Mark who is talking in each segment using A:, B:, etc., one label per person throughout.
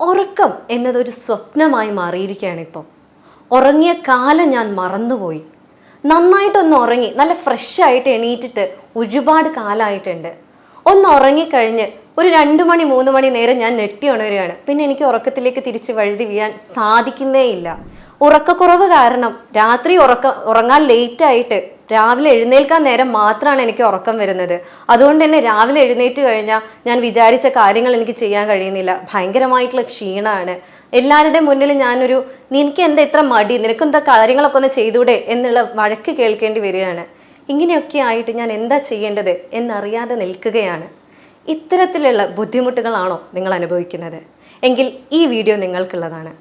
A: ഉറക്കം എന്നതൊരു സ്വപ്നമായി മാറിയിരിക്കുകയാണ് ഇപ്പോൾ ഉറങ്ങിയ കാലം ഞാൻ മറന്നുപോയി. നന്നായിട്ടൊന്ന് ഉറങ്ങി നല്ല ഫ്രഷ് ആയിട്ട് എണീറ്റിട്ട് ഒരുപാട് കാലമായിട്ടുണ്ട് ഒന്ന് ഉറങ്ങിക്കഴിഞ്ഞ് ഒരു രണ്ട് മണി മൂന്ന് മണി നേരം ഞാൻ നെട്ടി ഉണരുകയാണ്. പിന്നെ എനിക്ക് ഉറക്കത്തിലേക്ക് തിരിച്ച് വഴുതി വീഴാൻ സാധിക്കുന്നേയില്ല. ഉറക്കക്കുറവ് കാരണം രാത്രി ഉറക്ക ഉറങ്ങാൻ ലേറ്റ് ആയിട്ട് രാവിലെ എഴുന്നേൽക്കാൻ നേരം മാത്രമാണ് എനിക്ക് ഉറക്കം വരുന്നത്. അതുകൊണ്ട് തന്നെ രാവിലെ എഴുന്നേറ്റ് കഴിഞ്ഞാൽ ഞാൻ വിചാരിച്ച കാര്യങ്ങൾ എനിക്ക് ചെയ്യാൻ കഴിയുന്നില്ല. ഭയങ്കരമായിട്ടുള്ള ക്ഷീണമാണ് എല്ലാവരുടെയും മുന്നിൽ ഞാനൊരു നിനക്ക് എന്താ ഇത്ര മടി? നിനക്ക് എന്താ കാര്യങ്ങളൊക്കെ ഒന്ന് ചെയ്തൂടെ? എന്നുള്ള വഴക്ക് കേൾക്കേണ്ടി വരികയാണ്. ഇങ്ങനെയൊക്കെ ആയിട്ട് ഞാൻ എന്താ ചെയ്യേണ്ടത് എന്നറിയാതെ നിൽക്കുകയാണ്. ഇത്തരത്തിലുള്ള ബുദ്ധിമുട്ടുകളാണോ നിങ്ങൾ അനുഭവിക്കുന്നത്? എങ്കിൽ ഈ വീഡിയോ നിങ്ങൾക്കുള്ളതാണ്.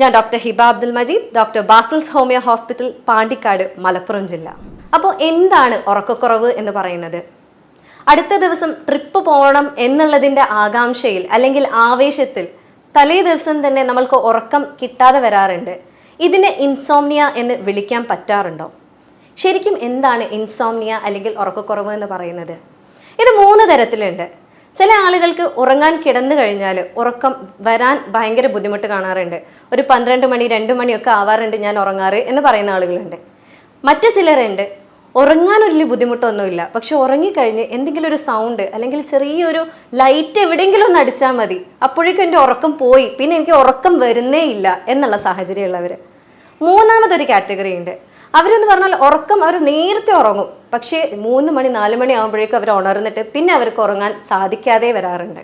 A: ഞാൻ doctor Hiba Abdul Majeed doctor Basil's homeo hospital Pandikkad Malappuram ജില്ല. അപ്പോൾ എന്താണ് ഉറക്കക്കുറവ് എന്ന് പറയുന്നത്? അടുത്ത ദിവസം ട്രിപ്പ് പോകണം എന്നുള്ളതിന്റെ ആകാംക്ഷയിൽ അല്ലെങ്കിൽ ആവേശത്തിൽ തലേ ദിവസം തന്നെ നമ്മൾക്ക് ഉറക്കം കിട്ടാതെ വരാറുണ്ട്. ഇതിനെ ഇൻസോംനിയ എന്ന് വിളിക്കാൻ പറ്റാറുണ്ടോ? ശരിക്കും എന്താണ് ഇൻസോംനിയ അല്ലെങ്കിൽ ഉറക്കക്കുറവ് എന്ന് പറയുന്നത്? ഇത് മൂന്ന് തരത്തിലുണ്ട്. ചില ആളുകൾക്ക് ഉറങ്ങാൻ കിടന്നു കഴിഞ്ഞാൽ ഉറക്കം വരാൻ ഭയങ്കര ബുദ്ധിമുട്ട് കാണാറുണ്ട്. ഒരു പന്ത്രണ്ട് മണി രണ്ട് മണിയൊക്കെ ആവാറുണ്ട് ഞാൻ ഉറങ്ങാറ് എന്ന് പറയുന്ന ആളുകളുണ്ട്. മറ്റു ചിലരുണ്ട് ഉറങ്ങാൻ വലിയ ബുദ്ധിമുട്ടൊന്നുമില്ല. പക്ഷെ ഉറങ്ങിക്കഴിഞ്ഞ് എന്തെങ്കിലും ഒരു സൗണ്ട് അല്ലെങ്കിൽ ചെറിയൊരു ലൈറ്റ് എവിടെയെങ്കിലും ഒന്ന് അടിച്ചാൽ മതി. അപ്പോഴേക്കും എന്റെ ഉറക്കം പോയി. പിന്നെ എനിക്ക് ഉറക്കം വരുന്നേ ഇല്ല എന്നുള്ള സാഹചര്യമുള്ളവർ. മൂന്നാമതൊരു കാറ്റഗറി ഉണ്ട് അവരെന്ന് പറഞ്ഞാൽ ഉറക്കം അവർ നേരത്തെ ഉറങ്ങും. പക്ഷേ മൂന്ന് മണി നാല് മണി ആകുമ്പോഴേക്കും അവർ ഉണർന്നിട്ട് പിന്നെ അവർക്ക് ഉറങ്ങാൻ സാധിക്കാതെ വരാറുണ്ട്.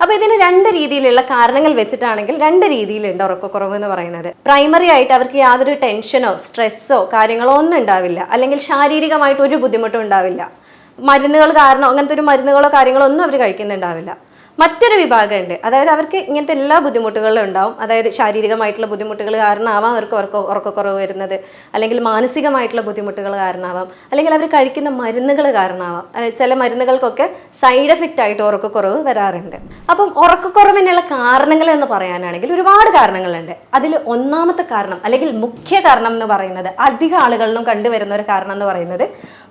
A: അപ്പോൾ ഇതിന് രണ്ട് രീതിയിലുള്ള കാരണങ്ങൾ വെച്ചിട്ടാണെങ്കിൽ രണ്ട് രീതിയിലുണ്ട് ഉറക്കക്കുറവ് എന്ന് പറയുന്നത്. പ്രൈമറി ആയിട്ട് അവർക്ക് യാതൊരു ടെൻഷനോ സ്ട്രെസ്സോ കാര്യങ്ങളോ ഒന്നും ഉണ്ടാവില്ല. അല്ലെങ്കിൽ ശാരീരികമായിട്ട് ഒരു ബുദ്ധിമുട്ടും ഉണ്ടാവില്ല. മരുന്നുകൾ കാരണം അങ്ങനത്തെ ഒരു മരുന്നുകളോ കാര്യങ്ങളോ ഒന്നും അവർ കഴിക്കുന്നുണ്ടാവില്ല. മറ്റൊരു വിഭാഗമുണ്ട്. അതായത് അവർക്ക് ഇങ്ങനത്തെ എല്ലാ ബുദ്ധിമുട്ടുകളും ഉണ്ടാവും. അതായത് ശാരീരികമായിട്ടുള്ള ബുദ്ധിമുട്ടുകൾ കാരണമാവാം അവർക്ക് ഉറക്ക ഉറക്കക്കുറവ് വരുന്നത്. അല്ലെങ്കിൽ മാനസികമായിട്ടുള്ള ബുദ്ധിമുട്ടുകൾ കാരണമാവാം. അല്ലെങ്കിൽ അവർ കഴിക്കുന്ന മരുന്നുകൾ കാരണമാവാം. ചില മരുന്നുകൾക്കൊക്കെ സൈഡ് എഫക്റ്റ് ആയിട്ട് ഉറക്കക്കുറവ് വരാറുണ്ട്. അപ്പം ഉറക്കക്കുറവിനുള്ള കാരണങ്ങൾ എന്ന് പറയാനാണെങ്കിൽ ഒരുപാട് കാരണങ്ങളുണ്ട്. അതിൽ ഒന്നാമത്തെ കാരണം അല്ലെങ്കിൽ മുഖ്യ കാരണം എന്ന് പറയുന്നത് അധിക ആളുകളിലും കണ്ടുവരുന്ന ഒരു കാരണം എന്ന് പറയുന്നത്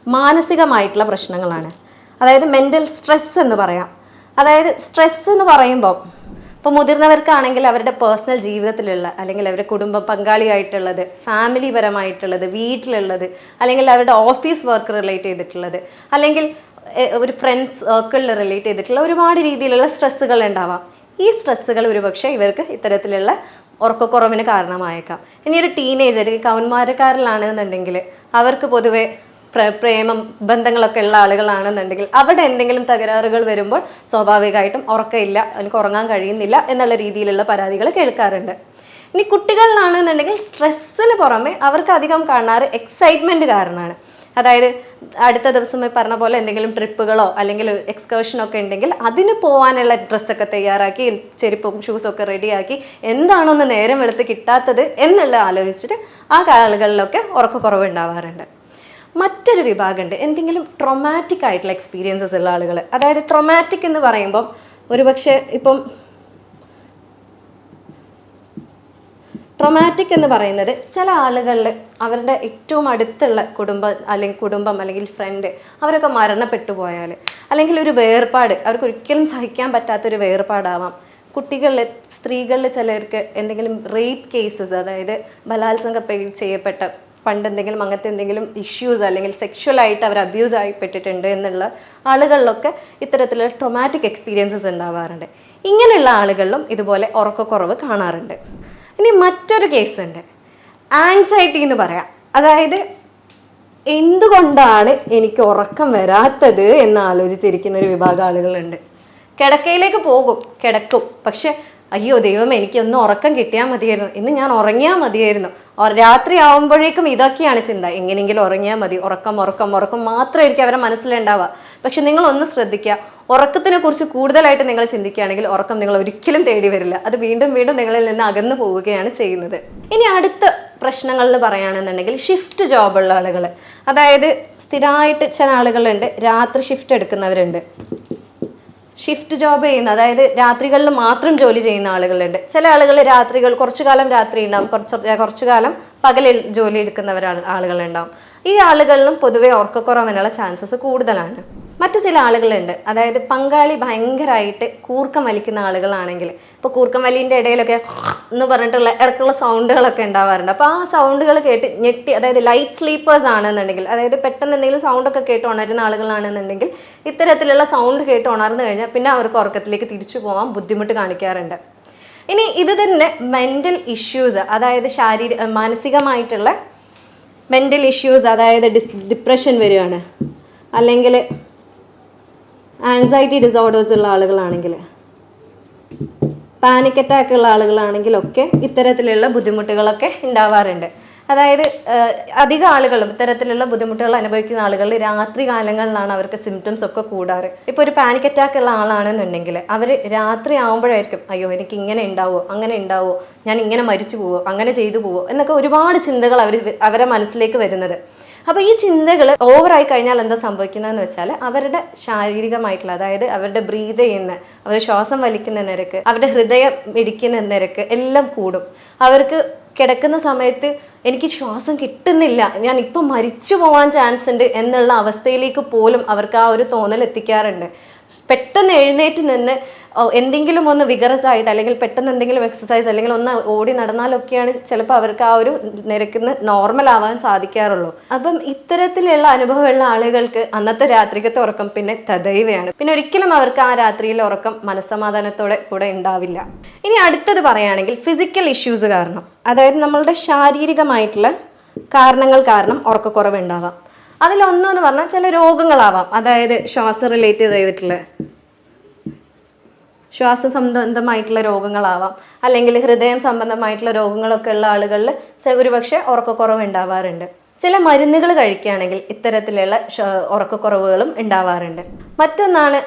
A: മാനസികമായിട്ടുള്ള പ്രശ്നങ്ങളാണ്. അതായത് മെന്റൽ സ്ട്രെസ് എന്ന് പറയാം. അതായത് സ്ട്രെസ് എന്ന് പറയുമ്പോൾ ഇപ്പോൾ മുതിർന്നവർക്കാണെങ്കിൽ അവരുടെ പേഴ്സണൽ ജീവിതത്തിലുള്ള അല്ലെങ്കിൽ അവരുടെ കുടുംബ പങ്കാളിയായിട്ടുള്ളത് ഫാമിലി പരമായിട്ടുള്ളത് വീട്ടിലുള്ളത് അല്ലെങ്കിൽ അവരുടെ ഓഫീസ് വർക്ക് റിലേറ്റ് ചെയ്തിട്ടുള്ളത് അല്ലെങ്കിൽ ഒരു ഫ്രണ്ട്സ് സർക്കിളിൽ റിലേറ്റ് ചെയ്തിട്ടുള്ള ഒരുപാട് രീതിയിലുള്ള സ്ട്രെസ്സുകൾ ഉണ്ടാവാം. ഈ സ്ട്രെസ്സുകൾ ഒരുപക്ഷെ ഇവർക്ക് ഇത്തരത്തിലുള്ള ഉറക്കക്കുറവിന് കാരണമായേക്കാം. ഇനി ഒരു ടീനേജർ കൗന്മാരക്കാരിലാണെന്നുണ്ടെങ്കിൽ അവർക്ക് പൊതുവെ പ്രേമം ബന്ധങ്ങളൊക്കെ ഉള്ള ആളുകളാണെന്നുണ്ടെങ്കിൽ അവിടെ എന്തെങ്കിലും തകരാറുകൾ വരുമ്പോൾ സ്വാഭാവികമായിട്ടും ഉറക്കമില്ല എനിക്ക് ഉറങ്ങാൻ കഴിയുന്നില്ല എന്നുള്ള രീതിയിലുള്ള പരാതികൾ കേൾക്കാറുണ്ട്. ഇനി കുട്ടികളിലാണെന്നുണ്ടെങ്കിൽ സ്ട്രെസ്സിന് പുറമെ അവർക്ക് അധികം കാണാറ് എക്സൈറ്റ്മെന്റ് കാരണമാണ്. അതായത് അടുത്ത ദിവസം പറഞ്ഞ പോലെ എന്തെങ്കിലും ട്രിപ്പുകളോ അല്ലെങ്കിൽ എക്സ്കേർഷനോ ഒക്കെ ഉണ്ടെങ്കിൽ അതിന് പോകാനുള്ള ഡ്രസ്സൊക്കെ തയ്യാറാക്കി ചെരുപ്പും ഷൂസൊക്കെ റെഡിയാക്കി എന്താണൊന്ന് നേരം വെളുത്ത് കിട്ടാത്തത് എന്നുള്ള ആലോചിച്ചിട്ട് ആ കാലുകളിലൊക്കെ ഉറക്കക്കുറവ് ഉണ്ടാവാറുണ്ട്. മറ്റൊരു വിഭാഗമുണ്ട്. എന്തെങ്കിലും ട്രൊമാറ്റിക് ആയിട്ടുള്ള എക്സ്പീരിയൻസസ് ഉള്ള ആളുകൾ അതായത് ട്രൊമാറ്റിക് എന്ന് പറയുമ്പം ഒരുപക്ഷെ ഇപ്പം ട്രൊമാറ്റിക് എന്ന് പറയുന്നത് ചില ആളുകളിൽ അവരുടെ ഏറ്റവും അടുത്തുള്ള കുടുംബം അല്ലെങ്കിൽ കുടുംബം അല്ലെങ്കിൽ ഫ്രണ്ട് അവരൊക്കെ മരണപ്പെട്ടു പോയാൽ അല്ലെങ്കിൽ ഒരു വേർപാട് അവർക്ക് ഒരിക്കലും സഹിക്കാൻ പറ്റാത്തൊരു വേർപാടാവാം. കുട്ടികളിൽ സ്ത്രീകളിൽ ചിലർക്ക് എന്തെങ്കിലും റേപ്പ് കേസസ് അതായത് ബലാത്സംഗ ചെയ്യപ്പെട്ട പണ്ട് എന്തെങ്കിലും അങ്ങനത്തെ എന്തെങ്കിലും ഇഷ്യൂസ് അല്ലെങ്കിൽ സെക്ഷൽ ആയിട്ട് അവർ അബ്യൂസ് ആയിപ്പെട്ടിട്ടുണ്ട് എന്നുള്ള ആളുകളിലൊക്കെ ഇത്തരത്തിലുള്ള ട്രൊമാറ്റിക് എക്സ്പീരിയൻസസ് ഉണ്ടാവാറുണ്ട്. ഇങ്ങനെയുള്ള ആളുകളിലും ഇതുപോലെ ഉറക്കക്കുറവ് കാണാറുണ്ട്. ഇനി മറ്റൊരു കേസ് ഉണ്ട്. ആങ്സൈറ്റി എന്ന് പറയാം. അതായത് എന്തുകൊണ്ടാണ് എനിക്ക് ഉറക്കം വരാത്തത് എന്ന് ആലോചിച്ചിരിക്കുന്ന ഒരു വിഭാഗം ആളുകളുണ്ട്. കിടക്കയിലേക്ക് പോകും കിടക്കും. പക്ഷെ അയ്യോ ദൈവം എനിക്കൊന്ന് ഉറക്കം കിട്ടിയാൽ മതിയായിരുന്നു. ഇന്ന് ഞാൻ ഉറങ്ങിയാൽ മതിയായിരുന്നു. രാത്രി ആവുമ്പോഴേക്കും ഇതൊക്കെയാണ് ചിന്ത. എങ്ങനെയെങ്കിലും ഉറങ്ങിയാൽ മതി. ഉറക്കം ഉറക്കം ഉറക്കം മാത്രമായിരിക്കും അവരെ മനസ്സിലുണ്ടാവുക. പക്ഷെ നിങ്ങൾ ഒന്ന് ശ്രദ്ധിക്കുക. ഉറക്കത്തിനെ കുറിച്ച് കൂടുതലായിട്ട് നിങ്ങൾ ചിന്തിക്കുകയാണെങ്കിൽ ഉറക്കം നിങ്ങൾ ഒരിക്കലും തേടി വരില്ല. അത് വീണ്ടും വീണ്ടും നിങ്ങളിൽ നിന്ന് അകന്നു പോവുകയാണ് ചെയ്യുന്നത്. ഇനി അടുത്ത പ്രശ്നങ്ങളിൽ പറയുകയാണെന്നുണ്ടെങ്കിൽ ഷിഫ്റ്റ് ജോബുള്ള ആളുകൾ അതായത് സ്ഥിരമായിട്ട് ചില ആളുകളുണ്ട്. രാത്രി ഷിഫ്റ്റ് എടുക്കുന്നവരുണ്ട്. ഷിഫ്റ്റ് ജോബ് ചെയ്യുന്ന അതായത് രാത്രികളിൽ മാത്രം ജോലി ചെയ്യുന്ന ആളുകളുണ്ട്. ചില ആളുകൾ രാത്രികൾ കുറച്ചു കാലം രാത്രി ഉണ്ടാവും. കുറച്ച് കുറച്ചു കാലം പകലിൽ ജോലി എടുക്കുന്നവരാണ് ആളുകളുണ്ടാവും. ഈ ആളുകളിലും പൊതുവെ ഉറക്കക്കുറവിനുള്ള ചാൻസസ് കൂടുതലാണ്. മറ്റു ചില ആളുകളുണ്ട്. അതായത് പങ്കാളി ഭയങ്കരമായിട്ട് കൂർക്കം വലിക്കുന്ന ആളുകളാണെങ്കിൽ ഇപ്പോൾ കൂർക്കം വലിന്റെ ഇടയിലൊക്കെ എന്ന് പറഞ്ഞിട്ടുള്ള ഇടയ്ക്കുള്ള സൗണ്ടുകളൊക്കെ ഉണ്ടാവാറുണ്ട്. അപ്പോൾ ആ സൗണ്ടുകൾ കേട്ട് ഞെട്ടി അതായത് ലൈറ്റ് സ്ലീപ്പേഴ്സ് ആണെന്നുണ്ടെങ്കിൽ അതായത് പെട്ടെന്ന് എന്തെങ്കിലും സൗണ്ടൊക്കെ കേട്ട് ഉണരുന്ന ആളുകളാണെന്നുണ്ടെങ്കിൽ ഇത്തരത്തിലുള്ള സൗണ്ട് കേട്ട് ഉണർന്നു കഴിഞ്ഞാൽ പിന്നെ അവർക്ക് ഉറക്കത്തിലേക്ക് തിരിച്ചു പോകാൻ ബുദ്ധിമുട്ട് കാണിക്കാറുണ്ട്. ഇനി ഇത് തന്നെ മെന്റൽ ഇഷ്യൂസ് അതായത് ശാരീരിക മാനസികമായിട്ടുള്ള മെന്റൽ ഇഷ്യൂസ് അതായത് ഡിപ്രഷൻ വരികയാണ്. അല്ലെങ്കിൽ ആങ്സൈറ്റി ഡിസോർഡേഴ്സ് ഉള്ള ആളുകളാണെങ്കിൽ പാനിക് അറ്റാക്ക് ഉള്ള ആളുകളാണെങ്കിലൊക്കെ ഇത്തരത്തിലുള്ള ബുദ്ധിമുട്ടുകളൊക്കെ ഉണ്ടാവാറുണ്ട്. അതായത് അധികം ആളുകളും ഇത്തരത്തിലുള്ള ബുദ്ധിമുട്ടുകൾ അനുഭവിക്കുന്ന ആളുകൾ രാത്രി കാലങ്ങളിലാണ് അവർക്ക് സിംറ്റംസ് ഒക്കെ കൂടാറ്. ഇപ്പോൾ ഒരു പാനിക് അറ്റാക്ക് ഉള്ള ആളാണെന്നുണ്ടെങ്കിൽ അവർ രാത്രി ആവുമ്പോഴായിരിക്കും അയ്യോ എനിക്ക് ഇങ്ങനെ ഉണ്ടാവോ അങ്ങനെ ഉണ്ടാവോ ഞാൻ ഇങ്ങനെ മരിച്ചു പോവോ അങ്ങനെ ചെയ്തു പോവോ എന്നൊക്കെ ഒരുപാട് ചിന്തകൾ അവർ അവരുടെ മനസ്സിലേക്ക് വരുന്നത്. അപ്പോൾ ഈ ചിന്തകൾ ഓവറായി കഴിഞ്ഞാൽ എന്താ സംഭവിക്കുന്നതെന്ന് വെച്ചാൽ അവരുടെ ശാരീരികമായിട്ടുള്ള അതായത് അവരുടെ ബ്രീത് ചെയ്യുന്ന അവരുടെ ശ്വാസം വലിക്കുന്ന നിരക്ക് അവരുടെ ഹൃദയം മിടിക്കുന്ന നിരക്ക് എല്ലാം കൂടും. അവർക്ക് കിടക്കുന്ന സമയത്ത് എനിക്ക് ശ്വാസം കിട്ടുന്നില്ല ഞാൻ ഇപ്പം മരിച്ചു പോകാൻ ചാൻസ് ഉണ്ട് എന്നുള്ള അവസ്ഥയിലേക്ക് പോലും അവർക്ക് ആ ഒരു തോന്നൽ എത്തിക്കാറുണ്ട്. പെട്ടെന്ന് എഴുന്നേറ്റ് നിന്ന് എന്തെങ്കിലും ഒന്ന് വിഗറസ് ആയിട്ട് അല്ലെങ്കിൽ പെട്ടെന്ന് എന്തെങ്കിലും എക്സസൈസ് അല്ലെങ്കിൽ ഒന്ന് ഓടി നടന്നാലൊക്കെയാണ് ചിലപ്പോൾ അവർക്ക് ആ ഒരു നിരക്കുന്ന നോർമൽ ആവാൻ സാധിക്കാറുള്ളൂ. അപ്പം ഇത്തരത്തിലുള്ള അനുഭവമുള്ള ആളുകൾക്ക് അന്നത്തെ രാത്രിക്കത്തെ ഉറക്കം പിന്നെ തദൈവയാണ് പിന്നെ ഒരിക്കലും അവർക്ക് ആ രാത്രിയിലെ ഉറക്കം മനസ്സമാധാനത്തോടെ കൂടെ ഉണ്ടാവില്ല. ഇനി അടുത്തത് പറയുകയാണെങ്കിൽ ഫിസിക്കൽ ഇഷ്യൂസ് കാരണം. അതായത് നമ്മളുടെ ശാരീരികമായിട്ടുള്ള കാരണങ്ങൾ കാരണം ഉറക്കക്കുറവ് ഉണ്ടാവാം. അതിലൊന്നെന്ന് പറഞ്ഞാൽ ചില രോഗങ്ങളാവാം. അതായത് ശ്വാസം റിലേറ്റ് ചെയ്തിട്ടുള്ള ശ്വാസ സംബന്ധമായിട്ടുള്ള രോഗങ്ങളാവാം. അല്ലെങ്കിൽ ഹൃദയം സംബന്ധമായിട്ടുള്ള രോഗങ്ങളൊക്കെ ഉള്ള ആളുകളിൽ ഒരുപക്ഷെ ഉറക്കക്കുറവ് ഉണ്ടാവാറുണ്ട്. ചില മരുന്നുകൾ കഴിക്കുകയാണെങ്കിൽ ഇത്തരത്തിലുള്ള ഉറക്കക്കുറവുകളും ഉണ്ടാവാറുണ്ട്. മറ്റൊന്നാണ്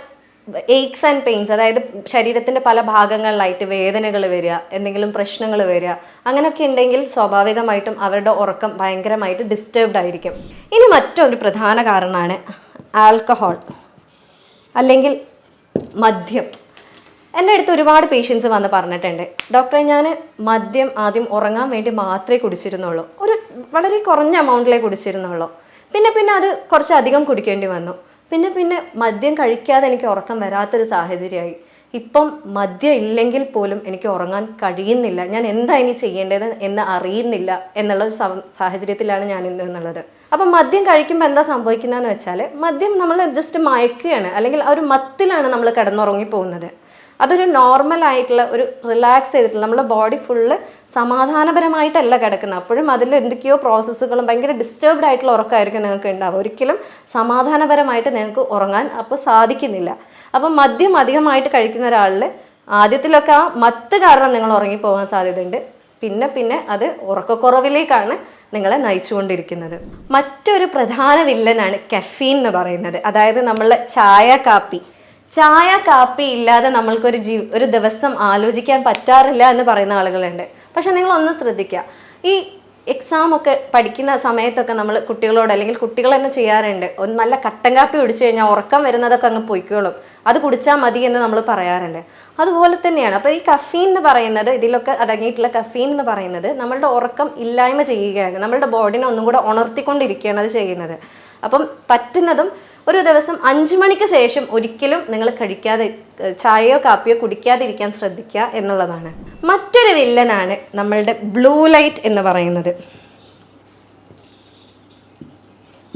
A: എയ്ക്സ് ആൻഡ് പെയിൻസ് അതായത് ശരീരത്തിന്റെ പല ഭാഗങ്ങളിലായിട്ട് വേദനകൾ വരിക എന്തെങ്കിലും പ്രശ്നങ്ങൾ വരിക അങ്ങനെയൊക്കെ ഉണ്ടെങ്കിൽ സ്വാഭാവികമായിട്ടും അവരുടെ ഉറക്കം ഭയങ്കരമായിട്ട് ഡിസ്റ്റർബ്ഡ് ആയിരിക്കും. ഇനി മറ്റൊരു പ്രധാന കാരണമാണ് ആൽക്കഹോൾ അല്ലെങ്കിൽ മദ്യം. എന്റെ അടുത്ത് ഒരുപാട് പേഷ്യൻസ് വന്ന് പറഞ്ഞിട്ടുണ്ട് ഡോക്ടറെ ഞാൻ മദ്യം ആദ്യം ഉറങ്ങാൻ വേണ്ടി മാത്രമേ കുടിച്ചിരുന്നുള്ളൂ. ഒരു വളരെ കുറഞ്ഞ എമൗണ്ടിലേ കുടിച്ചിരുന്നുള്ളൂ. പിന്നെ പിന്നെ അത് കുറച്ച് അധികം കുടിക്കേണ്ടി വന്നു. പിന്നെ പിന്നെ മദ്യം കഴിക്കാതെ എനിക്ക് ഉറക്കം വരാത്തൊരു സാഹചര്യമായി. ഇപ്പം മദ്യം ഇല്ലെങ്കിൽ പോലും എനിക്ക് ഉറങ്ങാൻ കഴിയുന്നില്ല. ഞാൻ എന്താ ഇനി ചെയ്യേണ്ടത് എന്ന് അറിയുന്നില്ല എന്നുള്ള ഒരു സാഹചര്യത്തിലാണ് ഞാൻ ഇന്ന് എന്നുള്ളത്. അപ്പം മദ്യം കഴിക്കുമ്പോൾ എന്താ സംഭവിക്കുന്നതെന്ന് വെച്ചാൽ മദ്യം നമ്മൾ ജസ്റ്റ് മയക്കുകയാണ്. അല്ലെങ്കിൽ ആ ഒരു മത്തിലാണ് നമ്മൾ കിടന്നുറങ്ങി പോകുന്നത് അതൊരു നോർമൽ ആയിട്ടുള്ള ഒരു റിലാക്സ് ചെയ്തിട്ടുള്ള നമ്മുടെ ബോഡി ഫുള്ള് സമാധാനപരമായിട്ടല്ല കിടക്കുന്നത്. അപ്പോഴും അതിൽ എന്തൊക്കെയോ പ്രോസസ്സുകളും ഭയങ്കര ഡിസ്റ്റർബ്ഡ് ആയിട്ടുള്ള ഉറക്കമായിരിക്കും നിങ്ങൾക്ക് ഉണ്ടാവുക. ഒരിക്കലും സമാധാനപരമായിട്ട് നിങ്ങൾക്ക് ഉറങ്ങാൻ അപ്പോൾ സാധിക്കുന്നില്ല. അപ്പം മദ്യം അധികമായിട്ട് കഴിക്കുന്ന ഒരാളിൽ ആദ്യത്തിലൊക്കെ ആ മത്ത് കാരണം നിങ്ങൾ ഉറങ്ങിപ്പോകാൻ സാധ്യതയുണ്ട്. പിന്നെ പിന്നെ അത് ഉറക്കക്കുറവിലേക്കാണ് നിങ്ങളെ നയിച്ചുകൊണ്ടിരിക്കുന്നത്. മറ്റൊരു പ്രധാന വില്ലനാണ് കഫീൻ എന്ന് പറയുന്നത്. അതായത് നമ്മളെ ചായ കാപ്പി. ചായ കാപ്പി ഇല്ലാതെ നമ്മൾക്കൊരു ജീ ഒരു ദിവസം ആലോചിക്കാൻ പറ്റാറില്ല എന്ന് പറയുന്ന ആളുകളുണ്ട്. പക്ഷെ നിങ്ങൾ ഒന്ന് ശ്രദ്ധിക്കുക. ഈ എക്സാം ഒക്കെ പഠിക്കുന്ന സമയത്തൊക്കെ നമ്മൾ കുട്ടികളോട് അല്ലെങ്കിൽ കുട്ടികൾ തന്നെ ചെയ്യാറുണ്ട്. ഒന്ന് നല്ല കട്ടൻ കാപ്പി കുടിച്ചു കഴിഞ്ഞാൽ ഉറക്കം വരുന്നതൊക്കെ അങ്ങ് പൊയ്ക്കോളും. അത് കുടിച്ചാൽ മതി എന്ന് നമ്മൾ പറയാറുണ്ട്. അതുപോലെ തന്നെയാണ് അപ്പോൾ ഈ കഫീൻ എന്ന് പറയുന്നത് ഇതിലൊക്കെ അടങ്ങിയിട്ടുള്ള കഫീൻ എന്ന് പറയുന്നത് നമ്മളുടെ ഉറക്കം ഇല്ലായ്മ ചെയ്യുകയാണ്. നമ്മളുടെ ബോഡിനെ ഒന്നും കൂടെ ഉണർത്തിക്കൊണ്ടിരിക്കുകയാണ് അത് ചെയ്യുന്നത്. അപ്പം പറ്റുന്നതും ഒരു ദിവസം അഞ്ച് മണിക്ക് ശേഷം ഒരിക്കലും നിങ്ങൾ കഴിക്കാതെ ചായയോ കാപ്പിയോ കുടിക്കാതിരിക്കാൻ ശ്രദ്ധിക്കുക എന്നുള്ളതാണ്. മറ്റൊരു വില്ലനാണ് നമ്മളുടെ ബ്ലൂ ലൈറ്റ് എന്ന് പറയുന്നത്.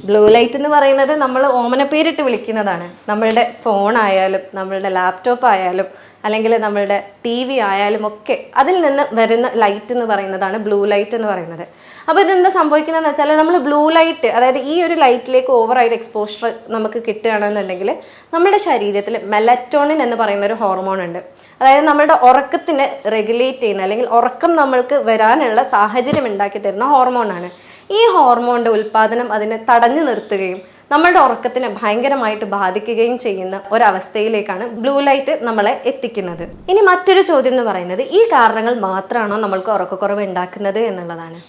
A: ബ്ലൂ ലൈറ്റ് എന്ന് പറയുന്നത് നമ്മൾ ഓമനപ്പേരിട്ട് വിളിക്കുന്നതാണ്. നമ്മളുടെ ഫോൺ ആയാലും നമ്മളുടെ ലാപ്ടോപ്പ് ആയാലും അല്ലെങ്കിൽ നമ്മളുടെ ടി വി ആയാലും ഒക്കെ അതിൽ നിന്ന് വരുന്ന ലൈറ്റ് എന്ന് പറയുന്നതാണ് ബ്ലൂ ലൈറ്റ് എന്ന് പറയുന്നത്. അപ്പോൾ ഇതെന്താ സംഭവിക്കുന്നതെന്ന് വെച്ചാൽ നമ്മൾ ബ്ലൂ ലൈറ്റ് അതായത് ഈ ഒരു ലൈറ്റിലേക്ക് ഓവറായിട്ട് എക്സ്പോഷർ നമുക്ക് കിട്ടുകയാണെന്നുണ്ടെങ്കിൽ നമ്മുടെ ശരീരത്തിൽ മെലറ്റോണിൻ എന്ന് പറയുന്ന ഒരു ഹോർമോൺ ഉണ്ട്. അതായത് നമ്മുടെ ഉറക്കത്തിനെ റെഗുലേറ്റ് ചെയ്യുന്ന അല്ലെങ്കിൽ ഉറക്കം നമ്മൾക്ക് വരാനുള്ള സാഹചര്യം ഉണ്ടാക്കി തരുന്ന ഹോർമോണാണ് ഈ ഹോർമോണിന്റെ ഉൽപ്പാദനം അതിനെ തടഞ്ഞു നിർത്തുകയും നമ്മളുടെ ഉറക്കത്തിനെ ഭയങ്കരമായിട്ട് ബാധിക്കുകയും ചെയ്യുന്ന ഒരവസ്ഥയിലേക്കാണ് ബ്ലൂ ലൈറ്റ് നമ്മളെ എത്തിക്കുന്നത്. ഇനി മറ്റൊരു ചോദ്യം എന്ന് പറയുന്നത് ഈ കാരണങ്ങൾ മാത്രമാണോ നമ്മൾക്ക് ഉറക്കക്കുറവ് ഉണ്ടാക്കുന്നത് എന്നുള്ളതാണ്.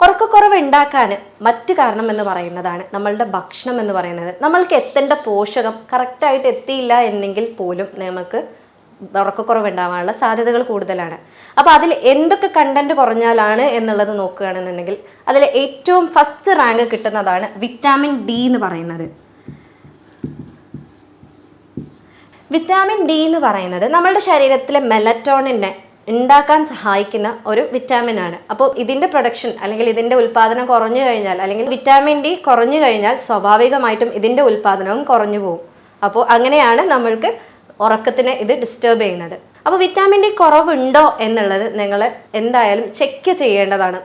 A: ഉറക്കക്കുറവ് ഉണ്ടാക്കാൻ മറ്റു കാരണം എന്ന് പറയുന്നതാണ് നമ്മളുടെ ഭക്ഷണം എന്ന് പറയുന്നത്. നമ്മൾക്ക് എത്തേണ്ട പോഷകം കറക്റ്റായിട്ട് എത്തിയില്ല എന്നെങ്കിൽ പോലും നമുക്ക് ഉറക്കക്കുറവ് ഉണ്ടാവാനുള്ള സാധ്യതകൾ കൂടുതലാണ്. അപ്പോൾ അതിൽ എന്തൊക്കെ കണ്ടന്റ് കുറഞ്ഞാലാണ് എന്നുള്ളത് നോക്കുകയാണെന്നുണ്ടെങ്കിൽ അതിൽ ഏറ്റവും ഫസ്റ്റ് റാങ്ക് കിട്ടുന്നതാണ് വിറ്റാമിൻ ഡി എന്ന് പറയുന്നത്. വിറ്റാമിൻ ഡി എന്ന് പറയുന്നത് നമ്മുടെ ശരീരത്തിലെ മെലറ്റോണിനെ ഉണ്ടാക്കാൻ സഹായിക്കുന്ന ഒരു വിറ്റാമിൻ ആണ്. അപ്പോൾ ഇതിന്റെ പ്രൊഡക്ഷൻ അല്ലെങ്കിൽ ഇതിന്റെ ഉൽപ്പാദനം കുറഞ്ഞു കഴിഞ്ഞാൽ അല്ലെങ്കിൽ വിറ്റാമിൻ ഡി കുറഞ്ഞു കഴിഞ്ഞാൽ സ്വാഭാവികമായിട്ടും ഇതിന്റെ ഉൽപ്പാദനവും കുറഞ്ഞു പോകും അപ്പോൾ അങ്ങനെയാണ് നമ്മൾക്ക് ഉറക്കത്തിനെ ഇത് ഡിസ്റ്റർബ് ചെയ്യുന്നത്. അപ്പോൾ വിറ്റാമിൻ ഡി കുറവുണ്ടോ എന്നുള്ളത് നിങ്ങൾ എന്തായാലും ചെക്ക് ചെയ്യേണ്ടതാണ്.